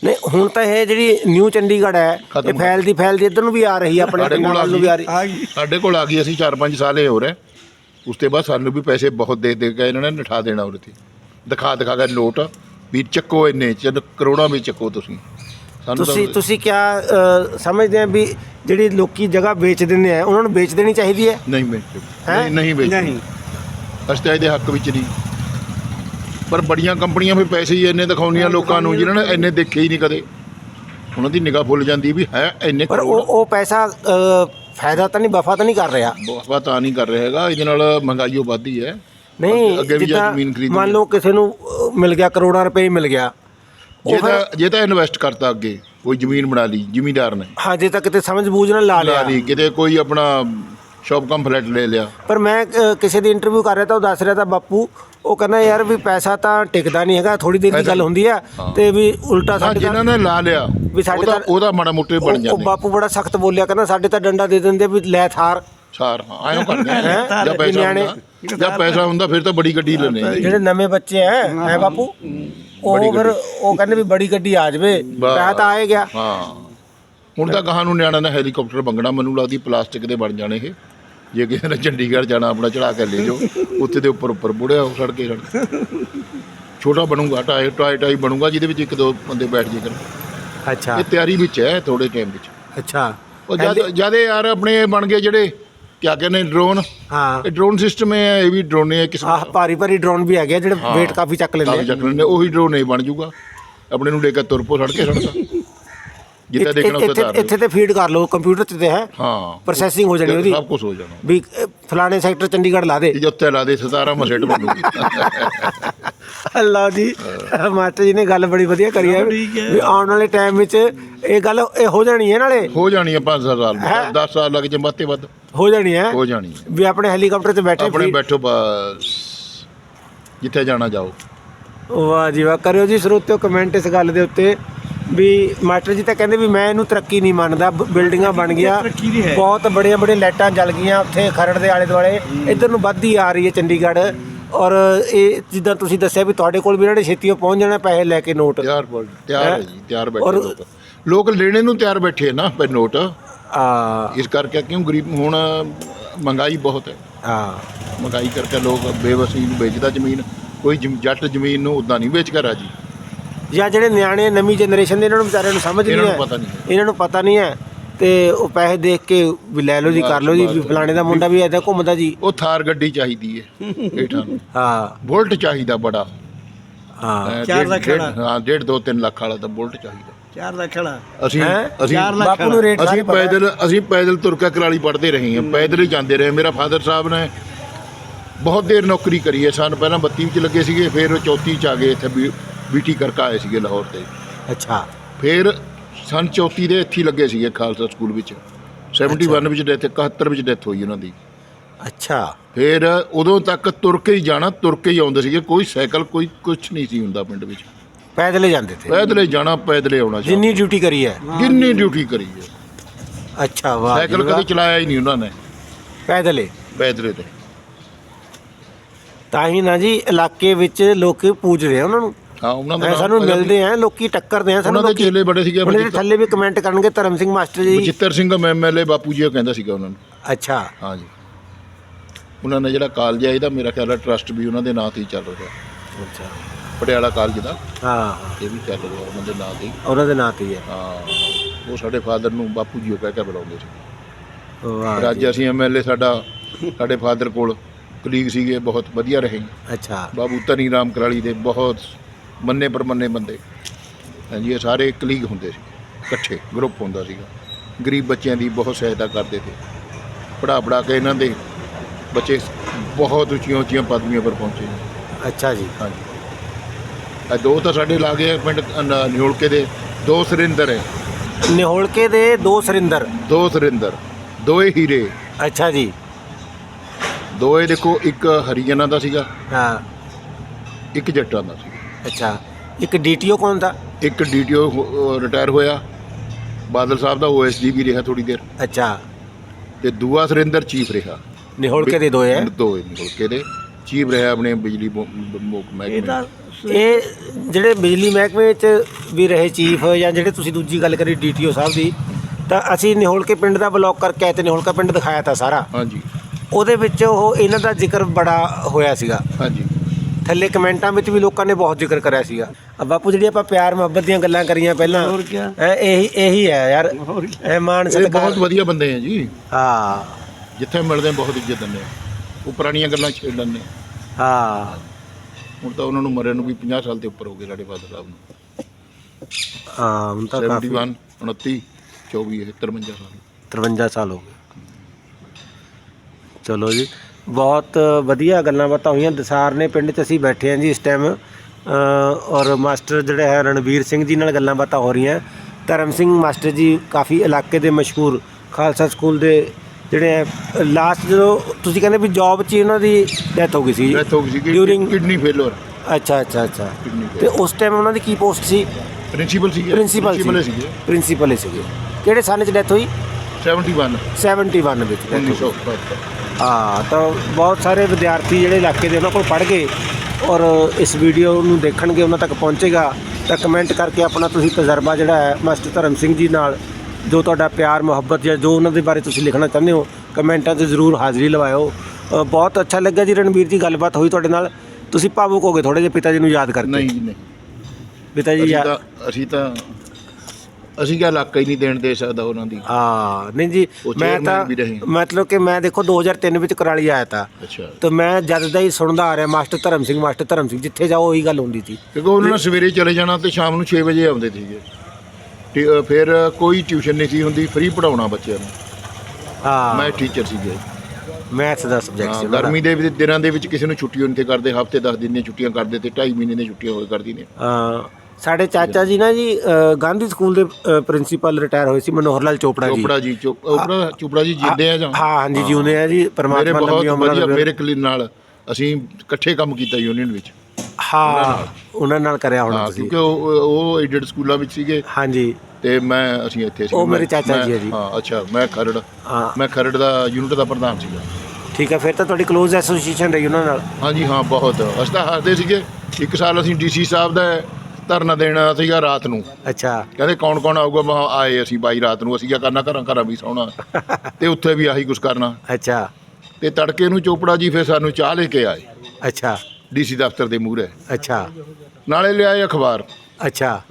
ਨਹੀਂ ਹੁਣ ਤਾਂ ਇਹ ਜਿਹੜੀ ਨਿਊ ਚੰਡੀਗੜ੍ਹ ਹੈ ਖਤਮ ਇਹ ਹੋ ਫੈਲਦੀ ਫੈਲਦੀ ਇੱਧਰ ਨੂੰ ਵੀ ਆ ਰਹੀ ਹੈ ਆਪਣੇ ਸਾਡੇ ਪਿੰਡਾਂ ਕੋਲ ਆ ਵੱਲ ਨੂੰ ਵੀ ਆ ਰਹੀ। ਸਾਡੇ ਕੋਲ ਆ ਗਈ ਅਸੀਂ 4-5 ਸਾਲੇ ਹੋ ਰਹੇ। ਉਸ ਤੋਂ ਬਾਅਦ ਸਾਨੂੰ ਵੀ ਪੈਸੇ ਬਹੁਤ ਦੇ ਦੇ ਕੇ ਇਹਨਾਂ ਨੇ ਨਿਠਾ ਦੇਣਾ ਉਹਦੇ ਤੇ। ਦਿਖਾ ਦਿਖਾ ਕੇ ਨੋਟ ਵੀ ਚੱਕੋ ਇੰਨੇ ਚ ਕਰੋੜਾਂ ਵਿੱਚ ਚੱਕੋ ਤੁਸੀਂ। ਸਾਨੂੰ ਤੁਸੀਂ ਤਾਂ ਤੁਸੀਂ ਕਿਆ ਅ, ਸਮਝਦੇ ਆ ਵੀ ਜਿਹੜੀ ਲੋਕੀ ਜਗ੍ਹਾ ਵੇਚ ਦਿੰਦੇ ਆ ਉਹਨਾਂ ਨੂੰ ਵੇਚ ਦੇਣੀ ਚਾਹੀਦੀ ਹੈ? ਨਹੀਂ ਵੇਚ ਹੈਂ? ਨਹੀਂ ਨਹੀਂ ਵੇਚ ਨਹੀਂ। ਅਸੀਂ ਤਾਂ ਇਹਦੇ ਹੱਕ ਵਿੱਚ ਨਹੀਂ। ਪਰ ਬੜੀਆਂ ਕੰਪਨੀਆਂ ਵੀ ਪੈਸੇ ਹੀ ਇੰਨੇ ਦਿਖਾਉਂਦੀਆਂ ਲੋਕਾਂ ਨੂੰ ਜਿਨ੍ਹਾਂ ਨੇ ਇੰਨੇ ਦੇਖੇ ਹੀ ਨਹੀਂ ਕਦੇ। ਉਹਨਾਂ ਦੀ ਨਿਗਾਹ ਭੁੱਲ ਜਾਂਦੀ ਵੀ ਹੈ ਇੰਨੇ ਪਰ ਉਹ ਉਹ ਪੈਸਾ ਅ, ਫਾਇਦਾ ਤਾਂ ਨਹੀਂ ਵਫਾ ਤਾਂ ਨਹੀਂ ਕਰ ਰਿਹਾ? ਬਹੁਤ ਤਾਂ ਨਹੀਂ ਕਰ ਰਿਹਾ ਹੈਗਾ। ਇਹਦੇ ਨਾਲ ਮਹਿੰਗਾਈ ਵੱਧਦੀ ਹੈ। ਨਹੀਂ ਅੱਗੇ ਵੀ ਜਿੱਦਾਂ ਜ਼ਮੀਨ ਖਰੀਦੀ ਮੰਨ ਲਓ ਕਿਸੇ ਨੂੰ ਅ, ਮਿਲ ਗਿਆ ਕਰੋੜਾਂ ਰੁਪਏ ਮਿਲ ਗਿਆ। ਜੇ ਤਾਂ ਜੇ ਤਾਂ ਇਨਵੈਸਟ ਕਰਤਾ ਅੱਗੇ ਕੋਈ ਜ਼ਮੀਨ ਬਣਾ ਲਈ ਜ਼ਿਮੀਂਦਾਰ ਨੇ। ਹਾਂ ਜੇ ਤਾਂ ਕਿਤੇ ਸਮਝ ਬੂਝ ਨਾਲ ਲਾ ਲਿਆ। ਲਈ ਕਿਤੇ ਕੋਈ ਆਪਣਾ ਸ਼ਾਪ ਕਮ ਫਲੈਟ ਲੈ ਲਿਆ। ਪਰ ਮੈਂ ਕਿਸੇ ਦੀ ਇੰਟਰਵਿਊ ਕਰ ਰਿਹਾ ਤਾਂ ਉਹ ਦੱਸ ਰਿਹਾ ਤਾਂ ਬਾਪੂ ਉਹ ਕਹਿੰਦਾ ਯਾਰ ਵੀ ਪੈਸਾ ਤਾਂ ਟਿਕਦਾ ਨਹੀਂ ਹੈਗਾ ਥੋੜੀ ਦੇਰ ਦੀ ਗੱਲ ਹੁੰਦੀ ਆ ਤੇ ਵੀ ਉਲਟਾ ਸਾਡੇ ਜਿਨ੍ਹਾਂ ਨੇ ਲਾ ਲਿਆ ਵੀ ਸਾਡੇ ਤਾਂ- ਉਹਦਾ ਮਾੜਾ ਮੋਟੇ ਬਣ ਉਹ- ਉਹ ਜਾਂਦੇ। ਬਾਪੂ ਬੜਾ ਸਖਤ ਬੋਲਿਆ ਕਹਿੰਦਾ ਸਾਡੇ ਤਾਂ ਡੰਡਾ ਦੇ ਦਿੰਦੇ ਵੀ ਲੈ ਥਾਰ। ਸਾਰ ਹਾਂ ਆਇਓ ਕਰਦੇ ਆ। ਹੈਂ? ਜਾਂ ਪੈਸਾ ਹੁੰਦਾ ਜਾਂ ਪੈਸਾ ਹੁੰਦਾ ਫਿਰ ਤਾਂ ਬੜੀ ਗੱਡੀ ਲੈਣੇ ਜਿਹੜੇ ਨਵੇਂ ਬੱਚੇ ਐ ਹੈ। ਬਾਪੂ? ਉਹ ਫਿਰ ਉਹ ਕਹਿੰਦੇ ਵੀ ਬੜੀ ਗੱਡੀ ਆ ਜਾਵੇ ਪੈਸਾ ਤਾਂ ਆਏ ਗਿਆ। ਹਾਂ। ਹੁਣ ਤਾਂ ਗਾਹਾਂ ਨੂੰ ਨਿਆਣਾ ਨੇ ਹੈਲੀਕਾਪਟਰ ਮੰਗਣਾ ਮੈਨੂੰ ਲੱਗਦੀ ਪਲਾਸਟਿਕ ਦੇ ਬਣ ਜਾਣੇ ਇਹ। ਜੇ ਕਿਸੇ ਨੇ ਚੰਡੀਗੜ੍ਹ ਜਾਣਾ ਆਪਣਾ ਚੜਾ ਕੇ ਲੈ ਜਾਓ। ਉੱਥੇ ਦੇ ਉੱਪਰ ਉੱਪਰ ਬੁੜਿਆ ਉਹ ਸੜਕੇ ਸੜਕ। ਛੋਟਾ ਬਣੂਗਾ ਟਾਈ ਟਾਈ ਟਾਈ ਬਣੂਗਾ ਜਿਹਦੇ ਵਿੱਚ ਇੱਕ ਦੋ ਬੰਦੇ ਬੈਠ ਜੇ ਕਰਨ। ਅੱਛਾ। ਇਹ ਤਿਆਰੀ ਵਿੱਚ ਹੈ ਥੋੜੇ ਟਾਈਮ ਵਿੱਚ। ਅੱਛਾ। ਉਹ ਜਦ ਜਦ ਇਹ ਯਾਰ ਆਪਣੇ ਇਹ ਬਣ ਗਏ ਜਿਹੜੇ ਕਿਆ ਕਹਿੰਦੇ ਡਰੋਨ ਹਾਂ। ਇਹ ਡਰੋਨ ਸਿਸਟਮ ਹੈ ਇਹ ਵੀ ਡਰੋਨ ਹੈ ਕਿਸਮ ਆਹ ਭਾਰੀ ਭਾਰੀ ਡਰੋਨ ਵੀ ਹੈਗੇ ਆ ਜਿਹੜੇ weight ਕਾਫੀ ਚੱਕ ਲੈਂਦੇ ਕਾਫੀ ਆ। ਚੱਕ ਲੈਂਦੇ ਉਹੀ ਡਰੋਨ ਇਹ ਬਣ ਜਾਊਗਾ। ਆਪਣੇ ਨੂੰ ਲੈ ਕੇ ਤੁਰ ਪੋ ਜਿੱਥੇ ਦੇਖਣਾ ਉੱਥੇ ਇੱਥੇ ਤਾਰ ਇੱਥੇ ਤੇ ਫੀਡ ਕਰ ਲਓ ਕੰਪਿਊਟਰ ਤੇ ਤੇ ਹੈ। ਹਾਂ। ਪ੍ਰੋਸੈਸਿੰਗ ਹੋ ਜਾਣੀ ਉਹਦੀ। ਸਭ ਕੁਝ ਹੋ ਜਾਣਾ। ਵੀ ਅ, ਫਲਾਣੇ ਸੈਕਟਰ ਚੰਡੀਗੜ੍ਹ ਲਾ ਦੇ। ਜੇ ਉੱਤੇ ਲਾ ਦੇ ਸਤਾਰਾ ਮਸੇਟ ਬਣੂਗੀ ਅੱਲਾ ਜੀ ਮਾਸਟਰ ਜੀ ਨੇ ਗੱਲ ਬੜੀ ਵਧੀਆ ਕਰੀ ਹੈ ਵੀ ਆਉਣ ਵਾਲੇ ਟਾਈਮ ਵਿੱਚ ਇਹ ਗੱਲ ਇਹ ਹੋ ਜਾਣੀ ਹੈ ਨਾਲੇ? ਹੋ ਜਾਣੀ ਆ 5 ਸਾਲ ਹੈਂ? 10 ਸਾਲ ਲੱਗ ਜੇ ਵੱਧ ਤੇ ਵੱਧ। ਹੋ ਜਾਣੀ ਹੈ? ਹੋ ਜਾਣੀ ਹੈ। ਵੀ ਆਪਣੇ ਹੈਲੀਕਾਪਟਰ ਤੇ ਬੈਠੇ ਆਪਣੇ ਬੈਠੋ ਬਸ। ਜਿੱਥੇ ਜਾਣਾ ਜਾਓ। ਵਾਹ ਜੀ ਵਾਹ ਕਰਿਓ ਜੀ ਸਰੋਤਿਓ ਕਮੈਂਟ ਇਸ ਗੱਲ ਦੇ ਉੱਤੇ ਵੀ ਮਾਸਟਰ ਜੀ ਤਾਂ ਕਹਿੰਦੇ ਵੀ ਮੈਂ ਇਹਨੂੰ ਤਰੱਕੀ ਨਹੀਂ ਮੰਨਦਾ ਬਿਲਡਿੰਗਾਂ ਬਣ ਗਿਆ। ਹੈ। ਬਹੁਤ ਬੜੀਆਂ ਬੜੀਆਂ ਲਾਈਟਾਂ ਜਲ ਗਈਆਂ ਉੱਥੇ ਖਰੜ ਦੇ ਆਲੇ ਦੁਆਲੇ ਇੱਧਰ ਨੂੰ ਵੱਧਦੀ ਆ ਰਹੀ ਹੈ ਚੰਡੀਗੜ੍ਹ। ਔਰ ਇਹ ਜਿੱਦਾਂ ਤੁਸੀਂ ਦੱਸਿਆ ਵੀ ਤੁਹਾਡੇ ਕੋਲ ਵੀ ਇਹਨਾਂ ਨੇ ਛੇਤੀਓ ਪਹੁੰਚ ਜਾਣਾ ਪੈਸੇ ਲੈ ਕੇ ਨੋਟ। ਤਿਆਰ ਬੋਲ ਤਿਆਰ ਹੈ? ਜੀ ਤਿਆਰ ਬੈਠੇ ਔਰ- ਲੋਕ। ਲੋਕ ਲੈਣੇ ਨੂੰ ਤਿਆਰ ਬੈਠੇ ਨਾ ਪਰ ਨੋਟ। ਆ। ਇਸ ਕਰਕੇ ਕਿਉਂ ਗਰੀਬ ਹੁਣ ਮਹਿੰਗਾਈ ਬਹੁਤ ਹੈ। ਆ। ਮਹਿੰਗਾਈ ਕਰਕੇ ਲੋਕ ਬੇਵਸੀ ਨੂੰ ਵੇਚਦਾ ਜ਼ਮੀਨ ਕੋਈ ਜ਼ਮ- ਜੱਟ ਜ਼ਮੀਨ ਨੂੰ ਉਦਾਂ ਨਹੀਂ ਵੇਚ ਕੇ ਰਾਜੀ ਜਾਂ ਜਿਹੜੇ ਨਿਆਣੇ ਨਵੀਂ ਜਨਰੇਸ਼ਨ ਦੇ ਇਹਨਾਂ ਨੂੰ ਵਿਚਾਰਿਆਂ ਨੂੰ ਸਮਝ ਨਹੀਂ ਹੈ। ਨੂੰ ਪਤਾ ਨਹੀਂ ਹੈ। ਇਹਨਾਂ ਨੂੰ ਪਤਾ ਨਹੀਂ ਹੈ। ਤੇ ਉਹ ਪੈਸੇ ਦੇਖ ਕੇ ਵੀ ਲੈ ਲਓ ਜੀ ਕਰ ਲਓ ਜੀ ਵੀ। ਫਲਾਣੇ ਦਾ ਮੁੰਡਾ ਵੀ ਐਦਾਂ ਘੁੰਮਦਾ ਜੀ। ਉਹ ਥਾਰ ਗੱਡੀ ਚਾਹੀਦੀ ਹੈ ਨੂੰ। ਹਾਂ। ਬੁਲਟ ਚਾਹੀਦਾ ਬੜਾ। ਹਾਂ। ਚਾਰ ਲੱਖ ਵਾਲਾ। ਹਾਂ ਡੇਢ ਦੋ ਤਿੰਨ ਲੱਖ ਵਾਲਾ ਤਾਂ ਬੁਲਟ ਚਾਹੀਦਾ। 4 ਲੱਖ ਵਾਲਾ ਅਸੀਂ ਹੈਂ? ਅਸੀਂ ਚਾਰ ਲੱਖ ਬਾਪੂ ਨੂੰ ਰੇਟ ਸਾਰੇ ਅਸੀਂ ਪਤਾ। ਹੈ। ਪੈਦਲ ਅਸੀਂ ਪੈਦਲ ਤੁਰ ਕੇ ਕਰਾਲੀ ਪੜਦੇ ਰਹੇ ਹਾਂ। ਪੈਦਲ ਹੀ ਜਾਂਦੇ ਰਹੇ ਮੇਰਾ ਫਾਦਰ ਸਾਹਿਬ ਨੇ ਬਹੁਤ ਦੇਰ ਨੌਕਰੀ ਕਰੀ ਹੈ। ਸਾਨੂੰ ਪਹਿਲਾਂ 32 ਵਿੱਚ ਲੱਗੇ ਸੀਗੇ ਫਿਰ ਉਹ 34 ਚ ਆ ਗਏ ਇੱਥੇ ਬੀਟੀ ਕਰਕੇ ਆਏ ਸੀਗੇ ਲਾਹੌਰ ਤੇ। ਅੱਛਾ। ਫਿਰ ਸਨ 34 ਦੇ ਇੱਥੇ ਹੀ ਲੱਗੇ ਸੀਗੇ ਖਾਲਸਾ ਸਕੂਲ ਵਿੱਚ। 71 ਵਿੱਚ ਡੈਥ 71 ਵਿੱਚ ਡੈਥ ਹੋਈ ਉਹਨਾਂ ਦੀ। ਅੱਛਾ। ਫਿਰ ਉਦੋਂ ਤੱਕ ਤੁਰ ਕੇ ਹੀ ਜਾਣਾ ਤੁਰ ਕੇ ਹੀ ਆਉਂਦੇ ਸੀਗੇ। ਕੋਈ ਸਾਈਕਲ ਕੋਈ ਕੁਝ ਨਹੀਂ ਸੀ ਹੁੰਦਾ ਪਿੰਡ ਵਿੱਚ। ਪੈਦਲ ਹੀ ਜਾਂਦੇ ਤੇ ਪੈਦਲੇ ਜਾਣਾ ਪੈਦਲੇ ਆਉਣਾ ਸ਼ਾਮ ਜਿੰਨੀ ਡਿਊਟੀ ਕਰੀ ਹੈ। ਜਿੰਨੀ ਡਿਊਟੀ ਕਰੀ ਹੈ। ਅੱਛਾ ਵਾਹ ਸਾਈਕਲ। ਕਦੇ ਚਲਾਇਆ ਹੀ ਨਹੀਂ ਉਹਨਾਂ ਨੇ। ਪੈਦਲ। ਹੀ ਪੈਦਲੇ ਤੇ। ਤਾਂ ਹੀ ਨਾ ਜੀ ਇਲਾਕੇ ਵਿੱਚ ਲੋਕ ਪੂਜਦੇ ਆ ਉਹਨਾਂ ਨੂੰ। ਹਾਂ ਉਹਨਾਂ ਦਾ ਐ ਸਾਨੂੰ ਮਿਲਦੇ ਆ ਲੋਕੀ ਟੱਕਰਦੇ ਆ ਸਾਨੂੰ ਉਹਨਾਂ ਦੇ ਲੋਕੀ ਚੇਲੇ ਬੜੇ ਸੀਗੇ ਉਹਨਾਂ ਦੇ ਬਚਿੱਤਰ ਥੱਲੇ ਵੀ ਕਮੈਂਟ ਕਰਨਗੇ ਧਰਮ ਸਿੰਘ ਮਾਸਟਰ ਜੀ। ਬਚਿੱਤਰ ਸਿੰਘ ਐਮਐਲਏ ਬਾਪੂ ਜੀ ਉਹ ਕਹਿੰਦਾ ਸੀਗਾ ਉਹਨਾਂ ਨੂੰ। ਅੱਛਾ। ਹਾਂ ਜੀ। ਉਹਨਾਂ ਨੇ ਜਿਹੜਾ ਕਾਲਜ ਹੈ ਇਹਦਾ ਮੇਰਾ ਖਿਆਲ ਹੈ ਟਰਸਟ ਵੀ ਉਹਨਾਂ ਦੇ ਨਾਂ ਤੇ ਹੀ ਚੱਲ ਰਿਹਾ। ਅੱਛਾ। ਪਟਿਆਲਾ ਕਾਲਜ ਦਾ। ਹਾਂ। ਇਹ ਵੀ ਚੱਲ ਰਿਹਾ ਉਹਨਾਂ ਦੇ ਨਾਂ ਤੇ ਹੀ। ਉਹਨਾਂ ਦੇ ਨਾਂ ਤੇ ਹੀ ਹੈ। ਹਾਂ। ਉਹ ਸਾਡੇ ਫਾਦਰ ਨੂੰ ਬਾਪੂ ਜੀ ਉਹ ਕਹਿ ਕੇ ਬੁਲਾਉਂਦੇ ਸੀ। ਵਾਹ ਫਿਰ ਅੱਜ ਅਸੀਂ ਐਮਐਲਏ ਸਾਡਾ ਸਾਡੇ ਫਾਦਰ ਕੋਲ ਕਲੀਗ ਸੀਗੇ ਬਹੁਤ ਵਧੀਆ ਰਹੇ। ਅੱਛਾ। ਬਾਬੂ ਧਨੀ ਰਾਮ ਕਰਾਲੀ ਦੇ ਬਹੁਤ ਮੰਨੇ ਪਰਮੰਨੇ ਬੰਦੇ। ਹਾਂਜੀ ਇਹ ਸਾਰੇ ਕਲੀਗ ਹੁੰਦੇ ਸੀ ਇਕੱਠੇ ਗਰੁੱਪ ਹੁੰਦਾ ਸੀਗਾ। ਗਰੀਬ ਬੱਚਿਆਂ ਦੀ ਬਹੁਤ ਸਹਾਇਤਾ ਕਰਦੇ ਸੀ। ਪੜਾ ਪੜਾ ਕੇ ਇਹਨਾਂ ਦੇ ਬੱਚੇ ਬਹੁਤ ਉੱਚੀਆਂ ਉੱਚੀਆਂ ਪਦਵੀਆਂ ਪਰ ਪਹੁੰਚੇ। ਅੱਛਾ ਜੀ। ਹਾਂਜੀ। ਇਹ ਦੋ ਤਾਂ ਸਾਡੇ ਲਾਗੇ ਆ ਪਿੰਡ ਨ- ਨਿਓਲਕੇ ਦੇ। ਦੋ ਸੁਰਿੰਦਰ ਹੈ। ਨਿਹੋਲਕੇ ਦੇ ਦੋ ਸਰਿੰਦਰ। ਦੋ ਸੁਰਿੰਦਰ। ਦੋਏ ਹੀਰੇ। ਅੱਛਾ ਜੀ। ਦੋਏ ਦੇਖੋ ਇੱਕ ਹਰੀਜਨਾਂ ਦਾ ਸੀਗਾ। ਹਾਂ। ਇੱਕ ਜੱਟਾਂ ਦਾ ਸੀ। ਅੱਛਾ ਇੱਕ ਡੀਟੀਓ ਕੌਣ ਦਾ? ਇੱਕ ਡੀਟੀਓ ਰਿਟਾਇਰ ਹੋਇਆ। ਬਾਦਲ ਸਾਹਿਬ ਦਾ ਓਐਸਡੀ ਵੀ ਰਿਹਾ ਥੋੜੀ ਦੇਰ। ਅੱਛਾ। ਤੇ ਦੂਆ ਸੁਰਿੰਦਰ ਚੀਫ ਰਿਹਾ। ਨਿਹੋਲਕੇ ਦੇ ਦੋ ਹੈ ਦੋ ਨਿਕਲ ਦੇ। ਚੀਫ ਰਿਹਾ ਆਪਣੇ ਬਿਜਲੀ ਮਹਿਕਮੇ ਤਾਂ ਇਹ ਜਿਹੜੇ ਬਿਜਲੀ ਮਹਿਕਮੇ ਵਿੱਚ ਵੀ ਰਹੇ ਚੀਫ ਜਾਂ ਜਿਹੜੇ ਤੁਸੀਂ ਦੂਜੀ ਗੱਲ ਕਰੀ ਡੀਟੀਓ ਸਾਹਿਬ ਦੀ ਤਾਂ ਅਸੀਂ ਨਿਹੋਲਕੇ ਪਿੰਡ ਦਾ ਬਲੌਕ ਕਰਕੇ ਆਏ ਤੇ ਨਿਹੋਲਕਾ ਪਿੰਡ ਦਿਖਾਇਆ ਤਾਂ ਸਾਰਾ। ਹਾਂਜੀ। ਉਹਦੇ ਵਿੱਚ ਉਹ ਇਹਨਾਂ ਦਾ ਜ਼ਿਕਰ ਬੜਾ ਹੋਇਆ ਸੀਗਾ। ਹਾਂਜੀ। ਥੱਲੇ ਕਮੈਂਟਾਂ ਵਿੱਚ ਵੀ ਲੋਕਾਂ ਨੇ ਬਹੁਤ ਜ਼ਿਕਰ ਕਰਿਆ ਸੀਗਾ। ਆ ਬਾਪੂ ਜਿਹੜੀ ਆਪਾਂ ਪਿਆਰ ਮੁਹੱਬਤ ਦੀਆਂ ਗੱਲਾਂ ਕਰੀਆਂ ਪਹਿਲਾਂ ਹੋਰ ਕਿਆ? ਇਹ ਇਹੀ ਇਹੀ ਹੈ ਯਾਰ। ਹੋਰ ਇਹ ਮਾਨ ਇਹ ਸਤਿਕਾਰ। ਬਹੁਤ ਵਧੀਆ ਬੰਦੇ ਆ ਜੀ। ਹਾਂ। ਜਿੱਥੇ ਮਿਲਦੇ ਆ ਬਹੁਤ ਇੱਜ਼ਤ ਦਿੰਦੇ ਆ। ਉਹ ਪੁਰਾਣੀਆਂ ਗੱਲਾਂ ਛੇੜ ਲੈਂਦੇ ਆ। ਹਾਂ। ਹੁਣ ਤਾਂ ਉਹਨਾਂ ਨੂੰ ਮਰੇ ਨੂੰ ਵੀ 50 ਸਾਲ ਦੇ ਉੱਪਰ ਹੋ ਗਏ ਸਾਡੇ ਫਾਦਰ ਸਾਹਿਬ ਨੂੰ। ਹਾਂ ਹੁਣ ਤਾਂ ਕਾਫੀ। 71 29 24 ਇਹ 53 ਸਾਲ। 53 ਸਾਲ ਹੋ ਗਏ। ਚਲੋ ਜੀ ਬਹੁਤ ਵਧੀਆ ਗੱਲਾਂ ਬਾਤਾਂ ਹੋਈਆਂ। ਦਸਾਰ ਨੇ ਪਿੰਡ 'ਚ ਅਸੀਂ ਬੈਠੇ ਹਾਂ ਜੀ ਇਸ ਟਾਈਮ ਔਰ ਮਾਸਟਰ ਜਿਹੜੇ ਹੈ ਰਣਵੀਰ ਸਿੰਘ ਜੀ ਨਾਲ ਗੱਲਾਂ ਬਾਤਾਂ ਹੋ ਰਹੀਆਂ। ਧਰਮ ਸਿੰਘ ਮਾਸਟਰ ਜੀ ਕਾਫੀ ਇਲਾਕੇ ਦੇ ਮਸ਼ਹੂਰ ਖਾਲਸਾ ਸਕੂਲ ਦੇ ਜਿਹੜੇ ਲਾਸਟ ਜਦੋਂ ਤੁਸੀਂ ਕਹਿੰਦੇ ਵੀ ਜੌਬ 'ਚ ਹੀ ਉਹਨਾਂ ਦੀ ਡੈਥ ਹੋ ਗਈ ਸੀ। ਡੈਥ ਹੋ ਗਈ ਸੀ During- ਕਿਡਨੀ ਫੇਲਰ ਅੱਛਾ ਅੱਛਾ ਅੱਛਾ। ਤੇ ਉਸ ਟਾਈਮ ਉਹਨਾਂ ਦੀ ਕੀ ਪੋਸਟ ਸੀ? ਪ੍ਰਿੰਸੀਪਲ ਸੀਗੇ। ਪ੍ਰਿੰਸੀਪਲ ਸੀ ਪ੍ਰਿੰਸੀਪਲ ਹੀ ਸੀਗੇ। ਕਿਹੜੇ ਸਾਲ 'ਚ ਡੈਥ ਹੋਈ? 71 71 ਵਿੱਚ death ਹੋਈ। 1972 ਹਾਂ ਤਾਂ ਬਹੁਤ ਸਾਰੇ ਵਿਦਿਆਰਥੀ ਜਿਹੜੇ ਇਲਾਕੇ ਦੇ ਉਹਨਾਂ ਕੋਲ ਪੜ੍ਹ ਗਏ ਔਰ ਇਸ ਵੀਡੀਓ ਨੂੰ ਦੇਖਣਗੇ ਉਹਨਾਂ ਤੱਕ ਪਹੁੰਚੇਗਾ ਤਾਂ ਕਮੈਂਟ ਕਰਕੇ ਆਪਣਾ ਤੁਸੀਂ ਤਜਰਬਾ ਜਿਹੜਾ ਹੈ ਮਾਸਟਰ ਧਰਮ ਸਿੰਘ ਜੀ ਨਾਲ ਜੋ ਤੁਹਾਡਾ ਪਿਆਰ ਮੁਹੱਬਤ ਜਾਂ ਜੋ ਉਹਨਾਂ ਦੇ ਬਾਰੇ ਤੁਸੀਂ ਲਿਖਣਾ ਚਾਹੁੰਦੇ ਹੋ ਕਮੈਂਟਾਂ 'ਚ ਜ਼ਰੂਰ ਹਾਜ਼ਰੀ ਲਵਾਇਓ। ਬਹੁਤ ਅੱਛਾ ਲੱਗਿਆ ਜੀ ਰਣਵੀਰ ਜੀ ਗੱਲਬਾਤ ਹੋਈ ਤੁਹਾਡੇ ਨਾਲ। ਤੁਸੀਂ ਭਾਵੁਕ ਹੋ ਗਏ ਥੋੜੇ ਜਿਹੇ ਪਿਤਾ ਜੀ ਨੂੰ ਯਾਦ ਕਰਕੇ। ਨਹੀਂ ਜੀ ਨਹੀਂ। ਪਿਤਾ ਜੀ ਅਸੀਂ ਤਾਂ ਅਸੀਂ ਕਿਆ ਇਲਾਕਾ ਹੀ ਨਹੀਂ ਦੇਣ ਦੇ ਸਕਦਾ ਉਹਨਾਂ ਦੀ। ਹਾਂ ਨਹੀਂ ਜੀ ਉਹ ਮੈਂ chairman ਤਾਂ ਵੀ ਰਹੇ। ਮਤਲਬ ਕਿ ਮੈਂ ਦੇਖੋ 2003 ਵਿੱਚ ਕਰਾਲੀ ਆਇਆ ਤਾਂ। ਅੱਛਾ। ਤਾਂ ਮੈਂ ਜਦ ਦਾ ਹੀ ਸੁਣਦਾ ਆ ਰਿਹਾ ਮਾਸਟਰ ਧਰਮ ਸਿੰਘ ਮਾਸਟਰ ਧਰਮ ਸਿੰਘ ਜਿੱਥੇ ਜਾਓ ਉਹੀ ਗੱਲ ਹੁੰਦੀ ਸੀ। ਕਿਉਂਕਿ ਉਹਨਾਂ ਨੇ ਸਵੇਰੇ ਚਲੇ ਜਾਣਾ ਤੇ ਸ਼ਾਮ ਨੂੰ 6 ਵਜੇ ਆਉਂਦੇ ਸੀਗੇ। ਤੇ ਅ, ਫਿਰ ਕੋਈ ਟਿਊਸ਼ਨ ਨਹੀਂ ਸੀ ਹੁੰਦੀ ਫ੍ਰੀ ਪੜਾਉਣਾ ਬੱਚਿਆਂ ਨੂੰ। ਹਾਂ। ਮੈਂ ਟੀਚਰ ਸੀਗਾ। ਮੈਥਸ ਦਾ ਸਬਜੈਕਟ ਹਾਂ, ਸੀ ਉਹਨਾਂ ਦਾ। ਗਰਮੀ ਦੇ ਦਿਨਾਂ ਦੇ ਵਿੱਚ ਕਿਸੇ ਨੂੰ ਛੁੱਟੀਆਂ ਨਹੀਂ ਤੇ ਕਰਦੇ ਹਫ਼ਤੇ 10 ਦਿਨ ਦੀਆਂ ਛੁੱਟੀਆਂ ਕਰਦੇ ਤੇ 2.5 ਮਹੀਨੇ ਦੀਆਂ ਛੁੱਟੀਆਂ ਹੋਏ ਕਰਦੀ ਨੇ। ਹਾਂ। ਸਾਡੇ ਚਾਚਾ ਜੀ ਨਾ ਜੀ ਅ, ਗਾਂਧੀ ਸਕੂਲ ਦੇ ਪ੍ਰਿੰਸੀਪਲ ਰਿਟਾਇਰ ਹੋਏ ਸੀ ਮਨੋਹਰ ਲਾਲ ਚੋਪੜਾ ਜੀ। ਚੋਪੜਾ ਜੀ ਚੋਪੜਾ ਚੋਪੜਾ ਜੀ ਜਿੰਦੇ ਆ ਜਾਂ? ਹਾਂ ਹਾਂਜੀ ਜਿਉਂਦੇ ਆ ਜੀ ਮੇਰੇ ਪਰਮਾਤਮਾ ਬਹੁਤ ਲੰਬੀ ਉਮਰ ਵਧੀਆ। ਮੇਰੇ ਕਲੀ ਨਾਲ ਅਸੀਂ ਇਕੱਠੇ ਕੰਮ ਕੀਤਾ ਯੂਨੀਅਨ ਵਿੱਚ। ਹਾਂ ਉਹਨਾਂ ਨਾਲ। ਕਰਿਆ ਹੋਣਾ ਹਾਂ ਤੁਸੀਂ। ਕਿਉਂਕਿ ਉਹ ਉਹ ਏਡਡ ਸਕੂਲਾਂ ਵਿੱਚ ਸੀਗੇ। ਹਾਂਜੀ। ਤੇ ਮੈਂ ਅਸੀਂ ਇੱਥੇ ਸੀ। ਉਹ ਮੇਰੇ ਮੈਂ- ਚਾਚਾ ਮੈਂ- ਜੀ ਆ ਜੀ। ਹਾਂ ਅੱਛਾ ਮੈਂ ਖਰੜ ਹਾਂ। ਮੈਂ ਖਰੜ ਦਾ ਯੂਨਿਟ ਦਾ ਪ੍ਰਧਾਨ ਸੀਗਾ। ਠੀਕ ਹੈ ਫਿਰ ਤਾਂ ਤੁਹਾਡੀ ক্লোਜ਼ ਐਸੋਸੀਏਸ਼ਨ ਰਹੀ ਉਹਨਾਂ ਨਾਲ। ਹਾਂਜੀ ਹਾਂ ਬਹੁਤ। ਅਸੀਂ ਤਾਂ ਹੱਸਦੇ ਸੀਗੇ। ਇੱਕ ਸਾਲ ਅਸੀਂ ਡੀਸੀ ਸਾਹਿਬ ਦਾ ਧਰਨਾ ਦੇਣਾ ਸੀਗਾ ਰਾਤ ਨੂੰ। ਅੱਛਾ। ਕਹਿੰਦੇ ਕੌਣ ਕੌਣ ਆਊਗਾ? ਮੈਂ ਕਿਹਾ ਆਏ ਅਸੀਂ ਬਾਈ ਰਾਤ ਨੂੰ ਅਸੀਂ ਕੀ ਕਰਨਾ ਘਰਾਂ ਘਰਾਂ ਵੀ ਸੌਣਾ। ਤੇ ਉੱਥੇ ਵੀ ਆਹੀ ਕੁਝ ਕਰਨਾ। ਅੱਛਾ। ਤੇ ਤੜਕੇ ਨੂੰ ਚੋਪੜਾ ਜੀ ਫਿਰ ਸਾਨੂੰ ਚਾਹ ਲੈ ਕੇ ਆਏ। ਅੱਛਾ। ਡੀਸੀ ਦਫ਼ਤਰ ਦੇ ਮੂਹਰੇ। ਅੱਛਾ। ਨਾਲੇ ਲਿਆਏ ਅਖਬਾਰ। ਅੱਛਾ।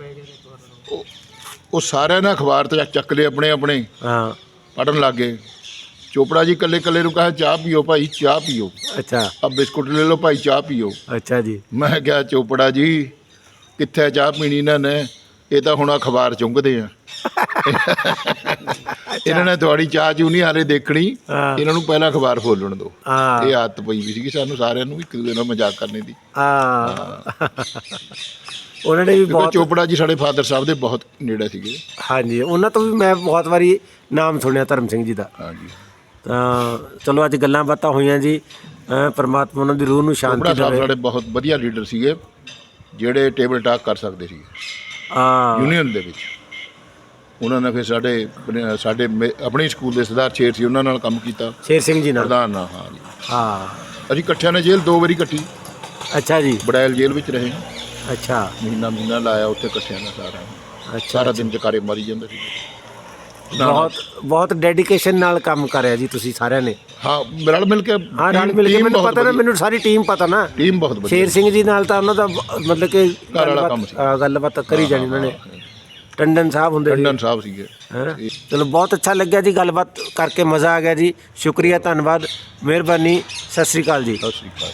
ਉਹ ਸਾਰਿਆਂ ਨੇ ਅਖਬਾਰ ਤੇ ਚੱਕ ਲਏ ਆਪਣੇ ਆਪਣੇ। ਹਾਂ। ਪੜਨ ਲੱਗੇ ਚੋਪੜਾ ਜੀ ਕੱਲੇ ਕੱਲੇ ਨੂੰ ਕਹਾ ਚਾਹ ਪੀਓ ਭਾਈ ਚਾਹ ਪੀਓ। ਅੱਛਾ। ਆ ਬਿਸਕੁਟ ਲੈ ਲਓ ਭਾਈ ਚਾਹ ਪੀਓ। ਅੱਛਾ ਜੀ। ਮੈਂ ਕਿਹਾ ਚੋਪੜਾ ਜੀ ਕਿੱਥੇ ਚਾਹ ਪੀਣੀ ਇਹਨਾਂ ਨੇ? ਇਹ ਤਾਂ ਹੁਣ ਅਖਬਾਰ ਚੁੰਗਦੇ ਆ। ਇਹਨਾਂ ਨੇ ਤੁਹਾਡੀ ਚਾਹ ਚੂ ਨਹੀਂ ਹਾਲੇ ਦੇਖਣੀ। ਇਹਨਾਂ ਨੂੰ ਪਹਿਲਾਂ ਅਖਬਾਰ ਖੋਲਣ ਦਿਓ ਹਾਂ। ਇਹ ਆਦਤ ਪਈ ਵੀ ਸੀਗੀ ਸਾਨੂੰ ਸਾਰਿਆਂ ਨੂੰ ਇੱਕ ਦੂਜੇ ਨਾਲ ਮਜ਼ਾਕ ਕਰਨੇ ਦੀ। ਹਾਂ। ਉਹਨਾਂ ਨੇ ਵੀ ਬਹੁਤ ਚੋਪੜਾ ਜੀ ਸਾਡੇ ਫਾਦਰ ਸਾਹਿਬ ਦੇ ਬਹੁਤ ਨੇੜੇ ਸੀਗੇ। ਹਾਂਜੀ ਉਹਨਾਂ ਤੋਂ ਵੀ ਮੈਂ ਬਹੁਤ ਵਾਰੀ ਨਾਮ ਸੁਣਿਆ ਧਰਮ ਸਿੰਘ ਜੀ ਦਾ। ਹਾਂਜੀ। ਤਾਂ ਚਲੋ ਅੱਜ ਗੱਲਾਂ ਬਾਤਾਂ ਹੋਈਆਂ ਜੀ। ਪ੍ਰਮਾਤਮਾ ਉਹਨਾਂ ਦੀ ਰੂਹ ਨੂੰ ਚੋਪੜਾ ਸ਼ਾਂਤੀ ਸਾਹਿਬ ਦੇਵੇ। ਸਾਡੇ ਬਹੁਤ ਵਧੀਆ ਲੀਡਰ ਸੀਗੇ। ਜਿਹੜੇ ਟੇਬਲ ਟਾਕ ਕਰ ਸਕਦੇ ਸੀ। ਹਾਂ। ਯੂਨੀਅਨ ਦੇ ਵਿੱਚ। ਉਹਨਾਂ ਨੇ ਫਿਰ ਸਾਡੇ ਸਾਡੇ ਆਪਣੇ ਸਕੂਲ ਦੇ ਸਰਦਾਰ ਛੇਰ ਸੀ ਉਹਨਾਂ ਨਾਲ ਕੰਮ ਕੀਤਾ। ਸ਼ੇਰ ਸਿੰਘ ਜੀ ਨਾਲ। ਪ੍ਰਧਾਨ ਨਾਲ ਹਾਂ ਜੀ। ਹਾਂ। ਅਸੀਂ ਇਕੱਠਿਆਂ ਨੇ ਜੇਲ੍ਹ ਦੋ ਵਾਰੀ ਕੱਟੀ। ਅੱਛਾ ਜੀ। ਬੜੈਲ ਜੇਲ੍ਹ ਵਿੱਚ ਰਹੇ। ਅੱਛਾ। ਮਹੀਨਾ ਮਹੀਨਾ ਲਾਇਆ ਉੱਥੇ ਇਕੱਠਿਆਂ ਨਾਲ ਸਾਰਾ ਅੱਛਾ ਸਾਰਾ ਦਿਨ ਚਕਾਰੇ ਮਾਰੀ ਜਾਂਦੇ ਸੀ। ਬਹੁਤ ਬਹੁਤ ਡੈਡੀਕੇਸ਼ਨ ਨਾਲ ਕੰਮ ਕਰਿਆ ਜੀ ਤੁਸੀਂ ਸਾਰਿਆਂ ਨੇ। ਹਾਂ ਰਲ ਮਿਲ ਕੇ ਹਾਂ ਰਲ ਮਿਲ ਕੇ ਮੈਨੂੰ ਪਤਾ ਨਾ ਮੈਨੂੰ ਸਾਰੀ ਟੀਮ ਪਤਾ ਨਾ। ਟੀਮ ਬਹੁਤ ਵਧੀਆ। ਸ਼ੇਰ ਸਿੰਘ ਜੀ ਨਾਲ ਤਾਂ ਉਹਨਾਂ ਦਾ ਬ- ਮਤਲਬ ਕਿ ਵਾਲਾ ਗੱਲਬਾਤ- ਕੰਮ ਸੀ। ਹਾਂ, ਗੱਲਬਾਤ ਕਰੀ ਜਾਣੀ ਉਹਨਾਂ ਨੇ। ਟੰਡਨ ਸਾਹਿਬ ਹੁੰਦੇ ਸੀ। ਟੰਡਨ ਸਾਹਿਬ ਸੀਗੇ। ਹੈਂ। ਚਲੋ ਬਹੁਤ ਅੱਛਾ ਲੱਗਿਆ ਜੀ ਗੱਲਬਾਤ ਕਰਕੇ ਮਜ਼ਾ ਆ ਗਿਆ ਜੀ। ਸ਼ੁਕਰੀਆ ਧੰਨਵਾਦ। ਮਿਹਰਬਾਨੀ। ਸਤਿ ਸ੍ਰੀ ਅਕਾਲ ਜੀ। ਸਤਿ ਸ੍ਰੀ ਅਕਾਲ।